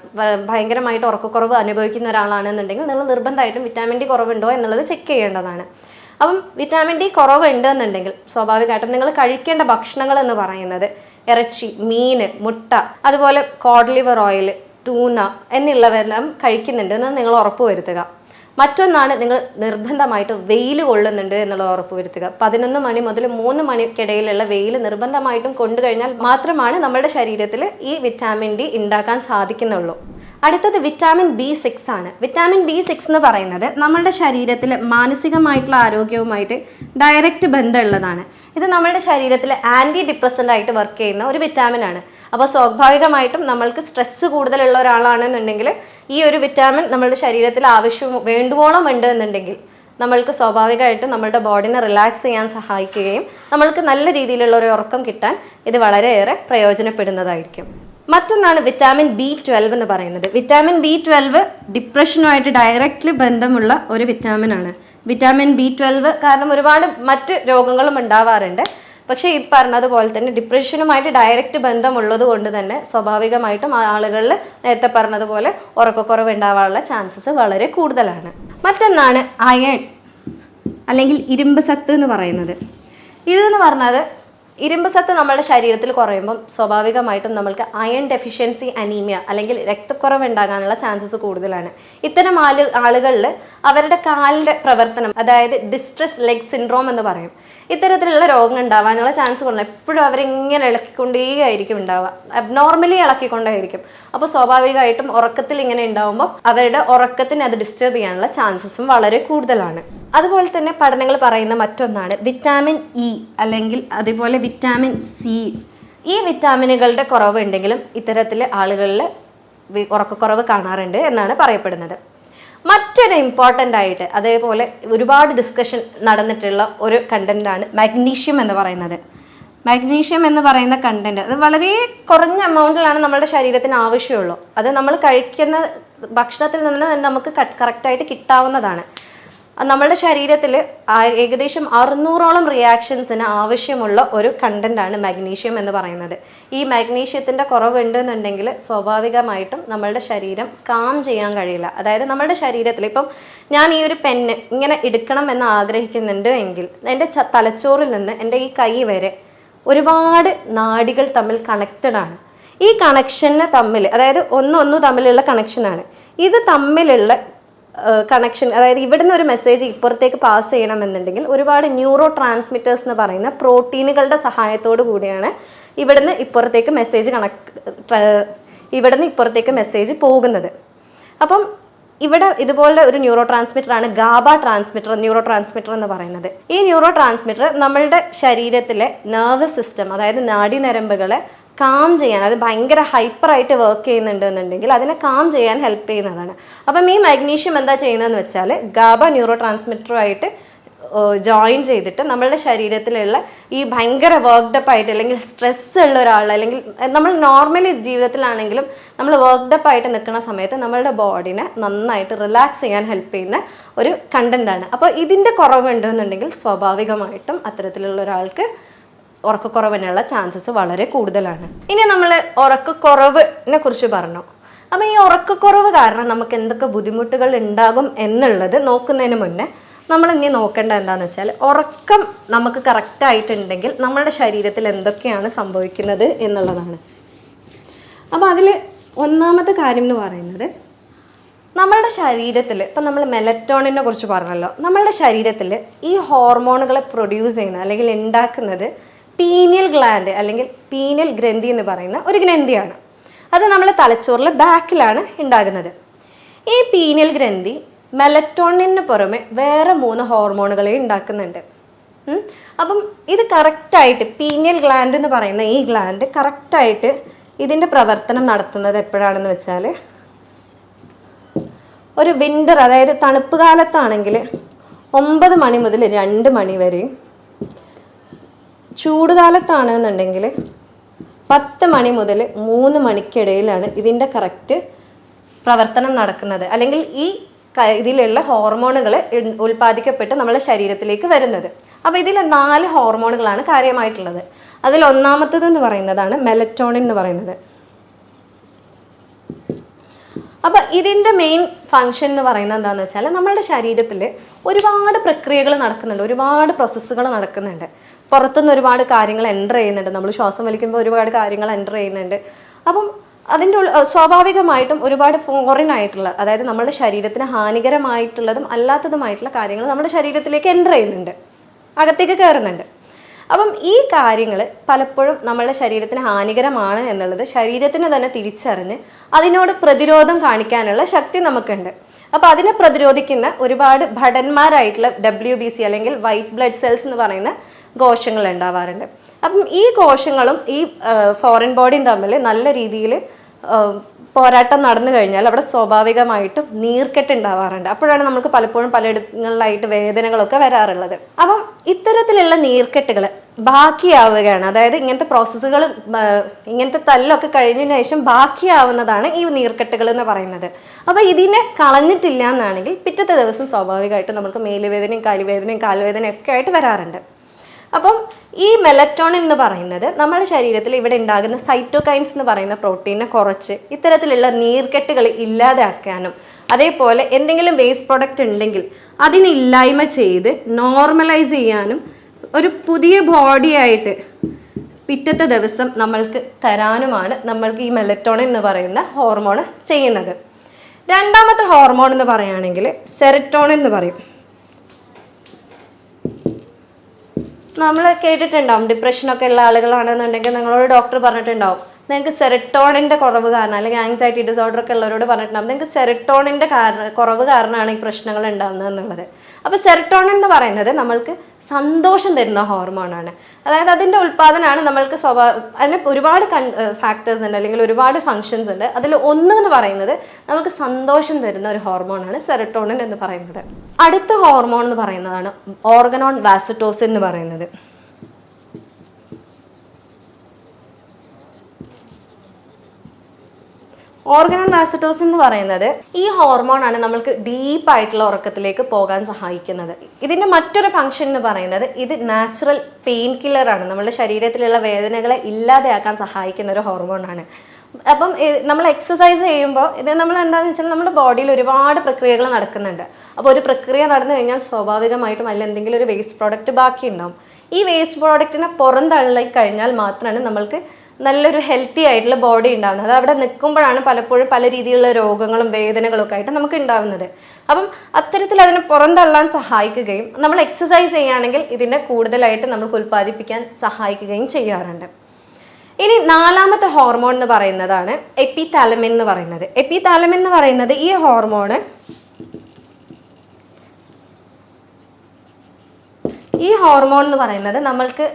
A: ഭയങ്കരമായിട്ട് ഉറക്കക്കുറവ് അനുഭവിക്കുന്ന ഒരാളാണെന്നുണ്ടെങ്കിൽ നിങ്ങൾ നിർബന്ധമായിട്ടും വിറ്റാമിൻ ഡി കുറവുണ്ടോ എന്നുള്ളത് ചെക്ക് ചെയ്യേണ്ടതാണ്. അപ്പം വിറ്റാമിൻ ഡി കുറവുണ്ട് എന്നുണ്ടെങ്കിൽ സ്വാഭാവികമായിട്ടും നിങ്ങൾ കഴിക്കേണ്ട ഭക്ഷണങ്ങൾ എന്ന് പറയുന്നത് ഇറച്ചി മീൻ മുട്ട അതുപോലെ കോഡ്ലിവർ ഓയിൽ തൂന എന്നുള്ളവരെല്ലാം കഴിക്കുന്നുണ്ട് എന്ന് നിങ്ങൾ ഉറപ്പ് വരുത്തുക മറ്റൊന്നാണ് നിങ്ങൾ നിർബന്ധമായിട്ട് വെയിൽ കൊള്ളുന്നുണ്ട് എന്നുള്ളത് ഉറപ്പ് വരുത്തുക. പതിനൊന്ന് മണി മുതൽ മൂന്ന് മണിക്കിടയിലുള്ള വെയിൽ നിർബന്ധമായിട്ടും കൊണ്ടു കഴിഞ്ഞാൽ മാത്രമാണ് നമ്മുടെ ശരീരത്തിൽ ഈ വിറ്റാമിൻ ഡി ഉണ്ടാക്കാൻ സാധിക്കുന്നുള്ളൂ. അടുത്തത് വിറ്റാമിൻ ബി സിക്സ് ആണ്. വിറ്റാമിൻ ബി സിക്സ് എന്ന് പറയുന്നത് നമ്മുടെ ശരീരത്തിൽ മാനസികമായിട്ടുള്ള ആരോഗ്യവുമായിട്ട് ഡയറക്റ്റ് ബന്ധമുള്ളതാണ്. ഇത് നമ്മുടെ ശരീരത്തിൽ ആന്റി ഡിപ്രസന്റ് ആയിട്ട് വർക്ക് ചെയ്യുന്ന ഒരു വിറ്റാമിൻ ആണ്. അപ്പോൾ സ്വാഭാവികമായിട്ടും നമ്മൾക്ക് സ്ട്രെസ്സ് കൂടുതലുള്ള ഒരാളാണെന്നുണ്ടെങ്കിൽ ഈ ഒരു വിറ്റാമിൻ നമ്മുടെ ശരീരത്തിൽ ആവശ്യം വേണ്ടുവോളം ഉണ്ട് എന്നുണ്ടെങ്കിൽ നമ്മൾക്ക് സ്വാഭാവികമായിട്ടും നമ്മുടെ ബോഡിനെ റിലാക്സ് ചെയ്യാൻ സഹായിക്കുകയും നമ്മൾക്ക് നല്ല രീതിയിലുള്ള ഒരു ഉറക്കം കിട്ടാൻ ഇത് വളരെയേറെ പ്രയോജനപ്പെടുന്നതായിരിക്കും. മറ്റൊന്നാണ് വിറ്റാമിൻ ബി ട്വൽവ് എന്ന് പറയുന്നത്. വിറ്റാമിൻ ബി ട്വൽവ് ഡിപ്രഷനുമായിട്ട് ഡയറക്റ്റ്ലി ബന്ധമുള്ള ഒരു വിറ്റാമിൻ ആണ്. വിറ്റാമിൻ ബി ട്വൽവ് കാരണം ഒരുപാട് മറ്റ് രോഗങ്ങളും ഉണ്ടാവാറുണ്ട്. പക്ഷേ ഈ പറഞ്ഞതുപോലെ തന്നെ ഡിപ്രഷനുമായിട്ട് ഡയറക്റ്റ് ബന്ധമുള്ളത് കൊണ്ട് തന്നെ സ്വാഭാവികമായിട്ടും ആളുകളിൽ നേരത്തെ പറഞ്ഞതുപോലെ ഉറക്കക്കുറവ് ഉണ്ടാവാനുള്ള ചാൻസസ് വളരെ കൂടുതലാണ്. മറ്റൊന്നാണ് അയൺ അല്ലെങ്കിൽ ഇരുമ്പ് സത്ത് എന്ന് പറയുന്നത്. ഇതെന്ന് പറഞ്ഞത് ഇരുമ്പ് സത്ത് നമ്മുടെ ശരീരത്തിൽ കുറയുമ്പം സ്വാഭാവികമായിട്ടും നമ്മൾക്ക് അയൺ ഡെഫിഷ്യൻസി അനീമിയ അല്ലെങ്കിൽ രക്തക്കുറവ് ഉണ്ടാകാനുള്ള ചാൻസസ് കൂടുതലാണ്. ഇത്തരം ആളു ആളുകളിൽ അവരുടെ കാലിന്റെ പ്രവർത്തനം അതായത് ഡിസ്ട്രസ് ലെഗ് സിൻഡ്രോം എന്ന് പറയും. ഇത്തരത്തിലുള്ള രോഗം ഉണ്ടാവാനുള്ള ചാൻസ് കൂടുതൽ എപ്പോഴും അവരിങ്ങനെ ഇളക്കിക്കൊണ്ടേയായിരിക്കും ഉണ്ടാവുക. അബ്നോർമലി ഇളക്കിക്കൊണ്ടേയിരിക്കും. അപ്പോൾ സ്വാഭാവികമായിട്ടും ഉറക്കത്തിൽ ഇങ്ങനെ ഉണ്ടാവുമ്പോൾ അവരുടെ ഉറക്കത്തിന് അത് ഡിസ്റ്റർബ് ചെയ്യാനുള്ള ചാൻസസും വളരെ കൂടുതലാണ്. അതുപോലെ തന്നെ പഠനങ്ങൾ പറയുന്ന മറ്റൊന്നാണ് വിറ്റാമിൻ ഇ അല്ലെങ്കിൽ അതുപോലെ വിറ്റാമിൻ സി ഈ വിറ്റാമിനുകളുടെ കുറവുണ്ടെങ്കിലും ഇത്തരത്തിൽ ആളുകളിൽ ഉറക്കക്കുറവ് കാണാറുണ്ട് എന്നാണ് പറയപ്പെടുന്നത്. മറ്റൊരു ഇമ്പോർട്ടന്റ് ആയിട്ട് അതേപോലെ ഒരുപാട് ഡിസ്കഷൻ നടന്നിട്ടുള്ള ഒരു കണ്ടന്റാണ് മാഗ്നീഷ്യം എന്ന് പറയുന്നത്. മാഗ്നീഷ്യം എന്ന് പറയുന്ന കണ്ടന്റ് അത് വളരെ കുറഞ്ഞ എമൗണ്ടിലാണ് നമ്മുടെ ശരീരത്തിന് ആവശ്യമുള്ളൂ. അത് നമ്മൾ കഴിക്കുന്ന ഭക്ഷണത്തിൽ നിന്ന് നമുക്ക് കറക്റ്റായിട്ട് കിട്ടാവുന്നതാണ്. നമ്മുടെ ശരീരത്തിൽ ഏകദേശം അറുന്നൂറോളം റിയാക്ഷൻസിന് ആവശ്യമുള്ള ഒരു കണ്ടന്റാണ് മാഗ്നീഷ്യം എന്ന് പറയുന്നത്. ഈ മാഗ്നീഷ്യത്തിന്റെ കുറവുണ്ട് എന്നുണ്ടെങ്കിൽ സ്വാഭാവികമായിട്ടും നമ്മളുടെ ശരീരം കാം ചെയ്യാൻ കഴിയില്ല. അതായത് നമ്മുടെ ശരീരത്തിൽ ഇപ്പം ഞാൻ ഈ ഒരു പെന്ന് ഇങ്ങനെ എടുക്കണം എന്ന് ആഗ്രഹിക്കുന്നുണ്ട് എങ്കിൽ എന്റെ തലച്ചോറിൽ നിന്ന് എന്റെ ഈ കൈ വരെ ഒരുപാട് നാടികൾ തമ്മിൽ കണക്റ്റഡ് ആണ്. ഈ കണക്ഷന് തമ്മിൽ അതായത് ഒന്നൊന്നു തമ്മിലുള്ള കണക്ഷനാണ് ഇത് തമ്മിലുള്ള കണക്ഷൻ അതായത് ഇവിടുന്ന് ഒരു മെസ്സേജ് ഇപ്പുറത്തേക്ക് പാസ് ചെയ്യണമെന്നുണ്ടെങ്കിൽ ഒരുപാട് ന്യൂറോ ട്രാൻസ്മിറ്റേഴ്സ് എന്ന് പറയുന്ന പ്രോട്ടീനുകളുടെ സഹായത്തോടു കൂടിയാണ് ഇവിടുന്ന് ഇപ്പുറത്തേക്ക് മെസ്സേജ് കണക്ട് ഇവിടുന്ന് ഇപ്പുറത്തേക്ക് മെസ്സേജ് പോകുന്നത്. അപ്പം ഇവിടെ ഇതുപോലെ ഒരു ന്യൂറോ ട്രാൻസ്മിറ്റർ ആണ് ഗാബ ട്രാൻസ്മിറ്റർ ന്യൂറോ ട്രാൻസ്മിറ്റർ എന്ന് പറയുന്നത്. ഈ ന്യൂറോ ട്രാൻസ്മിറ്റർ നമ്മളുടെ ശരീരത്തിലെ നെർവസ് സിസ്റ്റം അതായത് നാഡീനരമ്പുകളെ കാം ചെയ്യാൻ അത് ഭയങ്കര ഹൈപ്പറായിട്ട് വർക്ക് ചെയ്യുന്നുണ്ട് എന്നുണ്ടെങ്കിൽ അതിനെ കാം ചെയ്യാൻ ഹെൽപ്പ് ചെയ്യുന്നതാണ്. അപ്പം ഈ മാഗ്നീഷ്യം എന്താ ചെയ്യുന്നതെന്ന് വെച്ചാൽ ഗാബ ന്യൂറോ ട്രാൻസ്മിറ്ററുമായിട്ട് ജോയിൻ ചെയ്തിട്ട് നമ്മളുടെ ശരീരത്തിലുള്ള ഈ ഭയങ്കര വർക്ക്ഡപ്പ് ആയിട്ട് അല്ലെങ്കിൽ സ്ട്രെസ് ഉള്ള ഒരാൾ അല്ലെങ്കിൽ നമ്മൾ നോർമലി ജീവിതത്തിലാണെങ്കിലും നമ്മൾ വർക്ക്ഡപ്പ് ആയിട്ട് നിൽക്കുന്ന സമയത്ത് നമ്മളുടെ ബോഡിനെ നന്നായിട്ട് റിലാക്സ് ചെയ്യാൻ ഹെൽപ്പ് ചെയ്യുന്ന ഒരു കണ്ടന്റാണ് അപ്പോൾ ഇതിന്റെ കുറവുണ്ടെന്നുണ്ടെങ്കിൽ സ്വാഭാവികമായിട്ടും അത്തരത്തിലുള്ള ഒരാൾക്ക് ഉറക്കക്കുറവിനുള്ള ചാൻസസ് വളരെ കൂടുതലാണ്. ഇനി നമ്മൾ ഉറക്കക്കുറവിനെ കുറിച്ച് പറഞ്ഞു. അപ്പോൾ ഈ ഉറക്കക്കുറവ് കാരണം നമുക്ക് എന്തൊക്കെ ബുദ്ധിമുട്ടുകൾ ഉണ്ടാകും എന്നുള്ളത് നോക്കുന്നതിന് മുന്നേ നമ്മൾ ഇനി നോക്കേണ്ട എന്താണെന്ന് വെച്ചാൽ ഉറക്കം നമുക്ക് കറക്റ്റായിട്ടുണ്ടെങ്കിൽ നമ്മുടെ ശരീരത്തിൽ എന്തൊക്കെയാണ് സംഭവിക്കുന്നത് എന്നുള്ളതാണ്. അപ്പോൾ അതിൽ ഒന്നാമത്തെ കാര്യം എന്ന് പറയുന്നത് നമ്മളുടെ ശരീരത്തിൽ ഇപ്പം നമ്മൾ മെലറ്റോണിനെ കുറിച്ച് പറഞ്ഞല്ലോ. നമ്മളുടെ ശരീരത്തിൽ ഈ ഹോർമോണുകളെ പ്രൊഡ്യൂസ് ചെയ്യുന്ന അല്ലെങ്കിൽ ഉണ്ടാക്കുന്നത് പീനിയൽ ഗ്ലാൻഡ് അല്ലെങ്കിൽ പീനിയൽ ഗ്രന്ഥി എന്ന് പറയുന്ന ഒരു ഗ്രന്ഥിയാണ്. അത് നമ്മുടെ തലച്ചോറിൽ ബാക്കിലാണ് ഉണ്ടാകുന്നത്. ഈ പീനിയൽ ഗ്രന്ഥി മെലറ്റോണിന് പുറമെ വേറെ മൂന്ന് ഹോർമോണുകളെ ഉണ്ടാക്കുന്നുണ്ട്. അപ്പം ഇത് കറക്റ്റായിട്ട് പീനിയൽ ഗ്ലാൻഡ് എന്ന് പറയുന്ന ഈ ഗ്ലാൻഡ് കറക്റ്റായിട്ട് ഇതിന്റെ പ്രവർത്തനം നടത്തുന്നത് എപ്പോഴാണെന്ന് വെച്ചാൽ ഒരു വിന്റർ അതായത് തണുപ്പ് കാലത്താണെങ്കിൽ ഒമ്പത് മണി മുതൽ രണ്ട് മണി വരെയും ചൂടുകാലത്താണെന്നുണ്ടെങ്കിൽ പത്ത് മണി മുതൽ മൂന്ന് മണിക്കിടയിലാണ് ഇതിന്റെ കറക്റ്റ് പ്രവർത്തനം നടക്കുന്നത്. അല്ലെങ്കിൽ ഈ ഇതിലുള്ള ഹോർമോണുകൾ ഉൽപ്പാദിക്കപ്പെട്ട് നമ്മുടെ ശരീരത്തിലേക്ക് വരുന്നത്. അപ്പോൾ ഇതിൽ നാല് ഹോർമോണുകളാണ് കാര്യമായിട്ടുള്ളത്. അതിൽ ഒന്നാമത്തത് എന്ന് പറയുന്നതാണ് മെലറ്റോണിൻ എന്ന് പറയുന്നത്. അപ്പൊ ഇതിന്റെ മെയിൻ ഫങ്ഷൻ എന്ന് പറയുന്നത് എന്താണെന്ന് വെച്ചാൽ നമ്മുടെ ശരീരത്തിൽ ഒരുപാട് പ്രക്രിയകൾ നടക്കുന്നുണ്ട്. ഒരുപാട് പ്രോസസ്സുകൾ നടക്കുന്നുണ്ട്. പുറത്തുനിന്ന് ഒരുപാട് കാര്യങ്ങൾ എന്റർ ചെയ്യുന്നുണ്ട്. നമ്മൾ ശ്വാസം വലിക്കുമ്പോൾ ഒരുപാട് കാര്യങ്ങൾ എന്റർ ചെയ്യുന്നുണ്ട്. അപ്പം അതിന്റെ സ്വാഭാവികമായിട്ടും ഒരുപാട് ഫോറിൻ ആയിട്ടുള്ള അതായത് നമ്മുടെ ശരീരത്തിന് ഹാനികരമായിട്ടുള്ളതും അല്ലാത്തതുമായിട്ടുള്ള കാര്യങ്ങൾ നമ്മുടെ ശരീരത്തിലേക്ക് എന്റർ ചെയ്യുന്നുണ്ട്. അകത്തേക്ക് കയറുന്നുണ്ട്. അപ്പം ഈ കാര്യങ്ങൾ പലപ്പോഴും നമ്മുടെ ശരീരത്തിന് ഹാനികരമാണ് എന്നുള്ളത് ശരീരത്തിന് തന്നെ തിരിച്ചറിഞ്ഞ് അതിനോട് പ്രതിരോധം കാണിക്കാനുള്ള ശക്തി നമുക്കുണ്ട്. അപ്പോൾ അതിനെ പ്രതിരോധിക്കുന്ന ഒരുപാട് ഭടന്മാരായിട്ടുള്ള ഡബ്ല്യു ബി സി അല്ലെങ്കിൽ വൈറ്റ് ബ്ലഡ് സെൽസ് എന്ന് പറയുന്ന കോശങ്ങൾ ഉണ്ടാവാറുണ്ട്. അപ്പം ഈ കോശങ്ങളും ഈ ഫോറിൻ ബോഡിയും തമ്മിൽ നല്ല രീതിയിൽ പോരാട്ടം നടന്നു കഴിഞ്ഞാൽ അവിടെ സ്വാഭാവികമായിട്ടും നീർക്കെട്ട് ഉണ്ടാവാറുണ്ട്. അപ്പോഴാണ് നമുക്ക് പലപ്പോഴും പലയിടങ്ങളിലായിട്ട് വേദനകളൊക്കെ വരാറുള്ളത്. അപ്പം ഇത്തരത്തിലുള്ള നീർക്കെട്ടുകൾ ബാക്കിയാവുകയാണ്. അതായത് ഇങ്ങനത്തെ പ്രോസസ്സുകൾ ഇങ്ങനത്തെ തല്ലൊക്കെ കഴിഞ്ഞതിന് ശേഷം ബാക്കിയാവുന്നതാണ് ഈ നീർക്കെട്ടുകൾ എന്ന് പറയുന്നത്. അപ്പോൾ ഇതിനെ കളഞ്ഞിട്ടില്ല എന്നാണെങ്കിൽ പിറ്റത്തെ ദിവസം സ്വാഭാവികമായിട്ടും നമുക്ക് മേലുവേദനയും കാലുവേദനയും കാലുവേദനയും ഒക്കെ ആയിട്ട് വരാറുണ്ട്. അപ്പം ഈ മെലറ്റോണിൻ എന്ന് പറയുന്നത് നമ്മുടെ ശരീരത്തിൽ ഇവിടെ ഉണ്ടാകുന്ന സൈറ്റോകൈൻസ് എന്ന് പറയുന്ന പ്രോട്ടീനെ കുറച്ച് ഇത്തരത്തിലുള്ള നീർക്കെട്ടുകൾ ഇല്ലാതാക്കാനും അതേപോലെ എന്തെങ്കിലും വേസ്റ്റ് പ്രൊഡക്റ്റ് ഉണ്ടെങ്കിൽ അതിനില്ലായ്മ ചെയ്ത് നോർമലൈസ് ചെയ്യാനും ഒരു പുതിയ ബോഡി ആയിട്ട് പിറ്റത്തെ ദിവസം നമ്മൾക്ക് തരാനുമാണ് നമ്മൾക്ക് ഈ മെലറ്റോണിൻ എന്ന് പറയുന്ന ഹോർമോൺ ചെയ്യുന്നത്. രണ്ടാമത്തെ ഹോർമോൺ എന്ന് പറയുകയാണെങ്കിൽ സെറട്ടോണിൻ എന്ന് പറയും. നമ്മൾ കേട്ടിട്ടുണ്ടാവും. ഡിപ്രഷനൊക്കെ ഉള്ള ആളുകളാണെന്നുണ്ടെങ്കിൽ നിങ്ങളോട് ഡോക്ടർ പറഞ്ഞിട്ടുണ്ടാവും. നിങ്ങൾക്ക് സെറട്ടോണിന്റെ കുറവ് കാരണം അല്ലെങ്കിൽ ആങ്സൈറ്റി ഡിസോർഡർ ഒക്കെ ഉള്ളവരോട് പറഞ്ഞിട്ടുണ്ടാകും നിങ്ങൾക്ക് സെറട്ടോണിന്റെ കാരണം കുറവ് കാരണമാണ് ഈ പ്രശ്നങ്ങൾ ഉണ്ടാകുന്നത് എന്നുള്ളത്. അപ്പോൾ സെറട്ടോണിൻ എന്ന് പറയുന്നത് നമ്മൾക്ക് സന്തോഷം തരുന്ന ഹോർമോണാണ് അതായത് അതിന്റെ ഉൽപ്പാദനമാണ് നമ്മൾക്ക് സ്വഭാവ അതിന് ഒരുപാട് ഫാക്ടേഴ്സ് ഉണ്ട് അല്ലെങ്കിൽ ഒരുപാട് ഫങ്ഷൻസ് ഉണ്ട്. അതിൽ ഒന്ന് എന്ന് പറയുന്നത് നമുക്ക് സന്തോഷം തരുന്ന ഒരു ഹോർമോണാണ് സെറട്ടോണിൻ എന്ന് പറയുന്നത്. അടുത്ത ഹോർമോൺ എന്ന് പറയുന്നതാണ് ഓർഗനോൺ വാസറ്റോസിൻ എന്ന് പറയുന്നത്. ഓർഗനൽ വാസറ്റോസിൻ എന്ന് പറയുന്നത് ഈ ഹോർമോണാണ് നമ്മൾക്ക് ഡീപ്പ് ആയിട്ടുള്ള ഉറക്കത്തിലേക്ക് പോകാൻ സഹായിക്കുന്നത്. ഇതിന്റെ മറ്റൊരു ഫംഗ്ഷൻ എന്ന് പറയുന്നത് ഇത് നാച്ചുറൽ പെയിൻ കില്ലർ ആണ്. നമ്മുടെ ശരീരത്തിലുള്ള വേദനകളെ ഇല്ലാതെയാക്കാൻ സഹായിക്കുന്ന ഒരു ഹോർമോണാണ്. അപ്പം നമ്മൾ എക്സസൈസ് ചെയ്യുമ്പോൾ ഇത് നമ്മൾ എന്താണെന്ന് വെച്ചാൽ നമ്മുടെ ബോഡിയിൽ ഒരുപാട് പ്രക്രിയകൾ നടക്കുന്നുണ്ട്. അപ്പോൾ ഒരു പ്രക്രിയ നടന്നു കഴിഞ്ഞാൽ സ്വാഭാവികമായിട്ടും അതിൽ എന്തെങ്കിലും ഒരു വേസ്റ്റ് പ്രോഡക്റ്റ് ബാക്കി ഉണ്ടാവും ഈ വേസ്റ്റ് പ്രോഡക്റ്റിനെ പുറന്തള്ളി കഴിഞ്ഞാൽ മാത്രമാണ് നമ്മൾക്ക് നല്ലൊരു ഹെൽത്തി ആയിട്ടുള്ള ബോഡി ഉണ്ടാകുന്നത് അത് അവിടെ നിൽക്കുമ്പോഴാണ് പലപ്പോഴും പല രീതിയിലുള്ള രോഗങ്ങളും വേദനകളൊക്കെ ആയിട്ട് നമുക്ക് ഉണ്ടാകുന്നത് അപ്പം അത്തരത്തിൽ അതിനെ പുറന്തള്ളാൻ സഹായിക്കുകയും നമ്മൾ എക്സസൈസ് ചെയ്യുകയാണെങ്കിൽ ഇതിനെ കൂടുതലായിട്ട് നമുക്ക് ഉൽപ്പാദിപ്പിക്കാൻ സഹായിക്കുകയും ചെയ്യാറുണ്ട്. ഇനി നാലാമത്തെ ഹോർമോൺ എന്ന് പറയുന്നതാണ് എപ്പിതാലമിൻ എന്ന് പറയുന്നത്. എപ്പിതാലമിൻ എന്ന് പറയുന്നത് ഈ ഹോർമോണ് ഈ ഹോർമോൺ എന്ന് പറയുന്നത് നമ്മൾക്ക്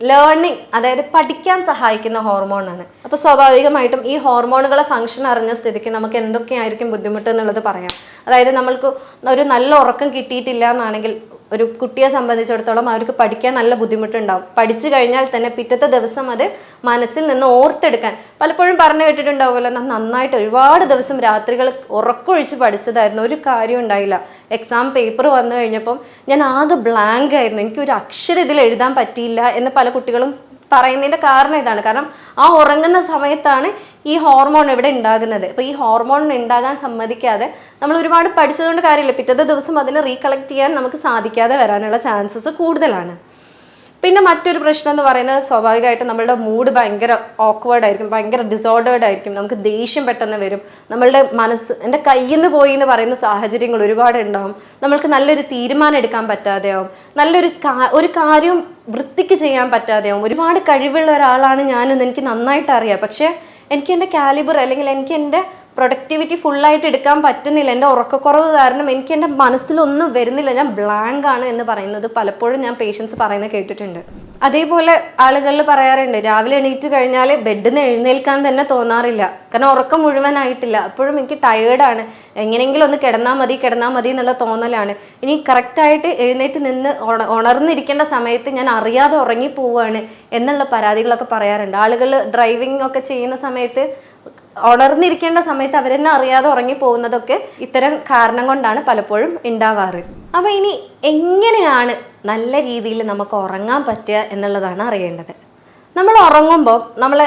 A: ലേണിംഗ് അതായത് പഠിക്കാൻ സഹായിക്കുന്ന ഹോർമോണാണ്. അപ്പോൾ സ്വാഭാവികമായിട്ടും ഈ ഹോർമോണുകളെ ഫംഗ്ഷൻ അറിഞ്ഞ സ്ഥിതിക്ക് നമുക്ക് എന്തൊക്കെയായിരിക്കും ബുദ്ധിമുട്ട് എന്നുള്ളത് പറയാം. അതായത് നമ്മൾക്ക് ഒരു നല്ല ഉറക്കം കിട്ടിയിട്ടില്ല എന്നാണെങ്കിൽ ഒരു കുട്ടിയെ സംബന്ധിച്ചിടത്തോളം അവർക്ക് പഠിക്കാൻ നല്ല ബുദ്ധിമുട്ടുണ്ടാവും. പഠിച്ചു കഴിഞ്ഞാൽ തന്നെ പിറ്റത്തെ ദിവസം അത് മനസ്സിൽ നിന്ന് ഓർത്തെടുക്കാൻ. പലപ്പോഴും പറഞ്ഞു കേട്ടിട്ടുണ്ടാവുമല്ലോ ഞാൻ നന്നായിട്ട് ഒരുപാട് ദിവസം രാത്രികൾ ഉറക്കൊഴിച്ച് പഠിച്ചതായിരുന്നു ഒരു കാര്യം ഉണ്ടായില്ല. എക്സാം പേപ്പർ വന്നു കഴിഞ്ഞപ്പം ഞാൻ ആകെ ബ്ലാങ്ക് ആയിരുന്നു. എനിക്ക് ഒരു അക്ഷരം ഇതിൽ എഴുതാൻ പറ്റിയില്ല എന്ന് പല കുട്ടികളും പറയുന്നതിന്റെ കാരണം ഇതാണ്. കാരണം ആ ഉറങ്ങുന്ന സമയത്താണ് ഈ ഹോർമോൺ ഇവിടെ ഉണ്ടാകുന്നത്. അപ്പോൾ ഈ ഹോർമോൺ ഉണ്ടാകാൻ സമ്മതിക്കാതെ നമ്മൾ ഒരുപാട് പഠിച്ചതുകൊണ്ട് കാര്യമില്ല. പിറ്റത്തെ ദിവസം അതിനെ റീകളക്ട് ചെയ്യാൻ നമുക്ക് സാധിക്കാതെ വരാനുള്ള ചാൻസസ് കൂടുതലാണ്. പിന്നെ മറ്റൊരു പ്രശ്നം എന്ന് പറയുന്നത് സ്വാഭാവികമായിട്ടും നമ്മളുടെ മൂഡ് ഭയങ്കര ഓക്വേർഡ് ആയിരിക്കും ഭയങ്കര ഡിസോർഡേർഡ് ആയിരിക്കും. നമുക്ക് ദേഷ്യം പെട്ടെന്ന് വരും. നമ്മളുടെ മനസ്സ് എന്റെ കയ്യിൽ നിന്ന് പോയി എന്ന് പറയുന്ന സാഹചര്യങ്ങൾ ഒരുപാട് ഉണ്ടാവും. നമ്മൾക്ക് നല്ലൊരു തീരുമാനം എടുക്കാൻ പറ്റാതെയാവും. നല്ലൊരു ഒരു കാര്യവും വൃത്തിക്ക് ചെയ്യാൻ പറ്റാതെയാവും. ഒരുപാട് കഴിവുള്ള ഒരാളാണ് ഞാനെന്ന് എനിക്ക് നന്നായിട്ട് അറിയാം. പക്ഷേ എനിക്ക് എന്റെ കാലിബർ അല്ലെങ്കിൽ എനിക്ക് എന്റെ പ്രൊഡക്ടിവിറ്റി ഫുള്ളായിട്ട് എടുക്കാൻ പറ്റുന്നില്ല. എന്റെ ഉറക്കക്കുറവ് കാരണം എനിക്ക് എന്റെ മനസ്സിലൊന്നും വരുന്നില്ല. ഞാൻ ബ്ലാങ്ക് ആണ് എന്ന് പറയുന്നത് പലപ്പോഴും ഞാൻ പേഷ്യൻസ് പറയുന്നത് കേട്ടിട്ടുണ്ട്. അതേപോലെ ആളുകളിൽ പറയാറുണ്ട് രാവിലെ എണീറ്റ് കഴിഞ്ഞാൽ ബെഡിൽ നിന്ന് എഴുന്നേൽക്കാൻ തന്നെ തോന്നാറില്ല. കാരണം ഉറക്കം മുഴുവനായിട്ടില്ല. അപ്പോഴും എനിക്ക് ടയേർഡാണ് എങ്ങനെയെങ്കിലും ഒന്ന് കിടന്നാൽ മതി കിടന്നാൽ മതി എന്നുള്ള തോന്നലാണ്. ഇനി കറക്റ്റായിട്ട് എഴുന്നേറ്റ് നിന്ന് ഉണ- ഉണർന്നിരിക്കേണ്ട സമയത്ത് ഞാൻ അറിയാതെ ഉറങ്ങി പോവുകയാണ് എന്നുള്ള പരാതികളൊക്കെ പറയാറുണ്ട്. ആളുകൾ ഡ്രൈവിംഗ് ഒക്കെ ചെയ്യുന്ന സമയത്ത് ഉണർന്നിരിക്കേണ്ട സമയത്ത് അവരെന്നെ അറിയാതെ ഉറങ്ങി പോകുന്നതൊക്കെ ഇത്തരം കാരണം കൊണ്ടാണ് പലപ്പോഴും ഉണ്ടാവാറ് അപ്പോൾ ഇനി എങ്ങനെയാണ് നല്ല രീതിയിൽ നമുക്ക് ഉറങ്ങാൻ പറ്റുക എന്നുള്ളതാണ് അറിയേണ്ടത്. നമ്മൾ ഉറങ്ങുമ്പോൾ നമ്മൾ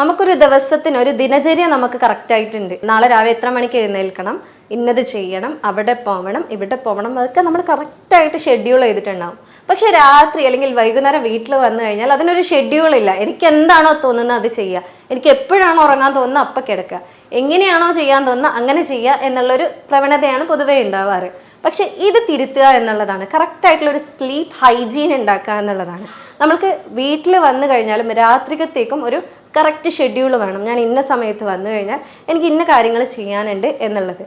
A: നമുക്കൊരു ദിവസത്തിന് ഒരു ദിനചര്യ നമുക്ക് കറക്റ്റ് ആയിട്ടുണ്ട്. നാളെ രാവിലെ എത്ര മണിക്ക് എഴുന്നേൽക്കണം? ഇന്നത് ചെയ്യണം അവിടെ പോകണം ഇവിടെ പോകണം അതൊക്കെ നമ്മൾ കറക്റ്റായിട്ട് ഷെഡ്യൂൾ ചെയ്തിട്ടുണ്ടാവും. പക്ഷെ രാത്രി അല്ലെങ്കിൽ വൈകുന്നേരം വീട്ടിൽ വന്നു കഴിഞ്ഞാൽ അതിനൊരു ഷെഡ്യൂൾ ഇല്ല. എനിക്ക് എന്താണോ തോന്നുന്നത് അത് ചെയ്യുക. എനിക്ക് എപ്പോഴാണോ ഉറങ്ങാൻ തോന്നുന്നത് അപ്പം കിടക്കുക. എങ്ങനെയാണോ ചെയ്യാൻ തോന്നുന്നത് അങ്ങനെ ചെയ്യുക എന്നുള്ളൊരു പ്രവണതയാണ് പൊതുവേ ഉണ്ടാവാറ്. പക്ഷെ ഇത് തിരുത്തുക എന്നുള്ളതാണ്. കറക്റ്റായിട്ടുള്ള ഒരു സ്ലീപ്പ് ഹൈജീൻ ഉണ്ടാക്കുക എന്നുള്ളതാണ്. നമ്മൾക്ക് വീട്ടിൽ വന്നു കഴിഞ്ഞാലും രാത്രികത്തേക്കും ഒരു കറക്റ്റ് ഷെഡ്യൂൾ വേണം. ഞാൻ ഇന്ന സമയത്ത് വന്നു കഴിഞ്ഞാൽ എനിക്ക് ഇന്ന കാര്യങ്ങൾ ചെയ്യാനുണ്ട് എന്നുള്ളത്.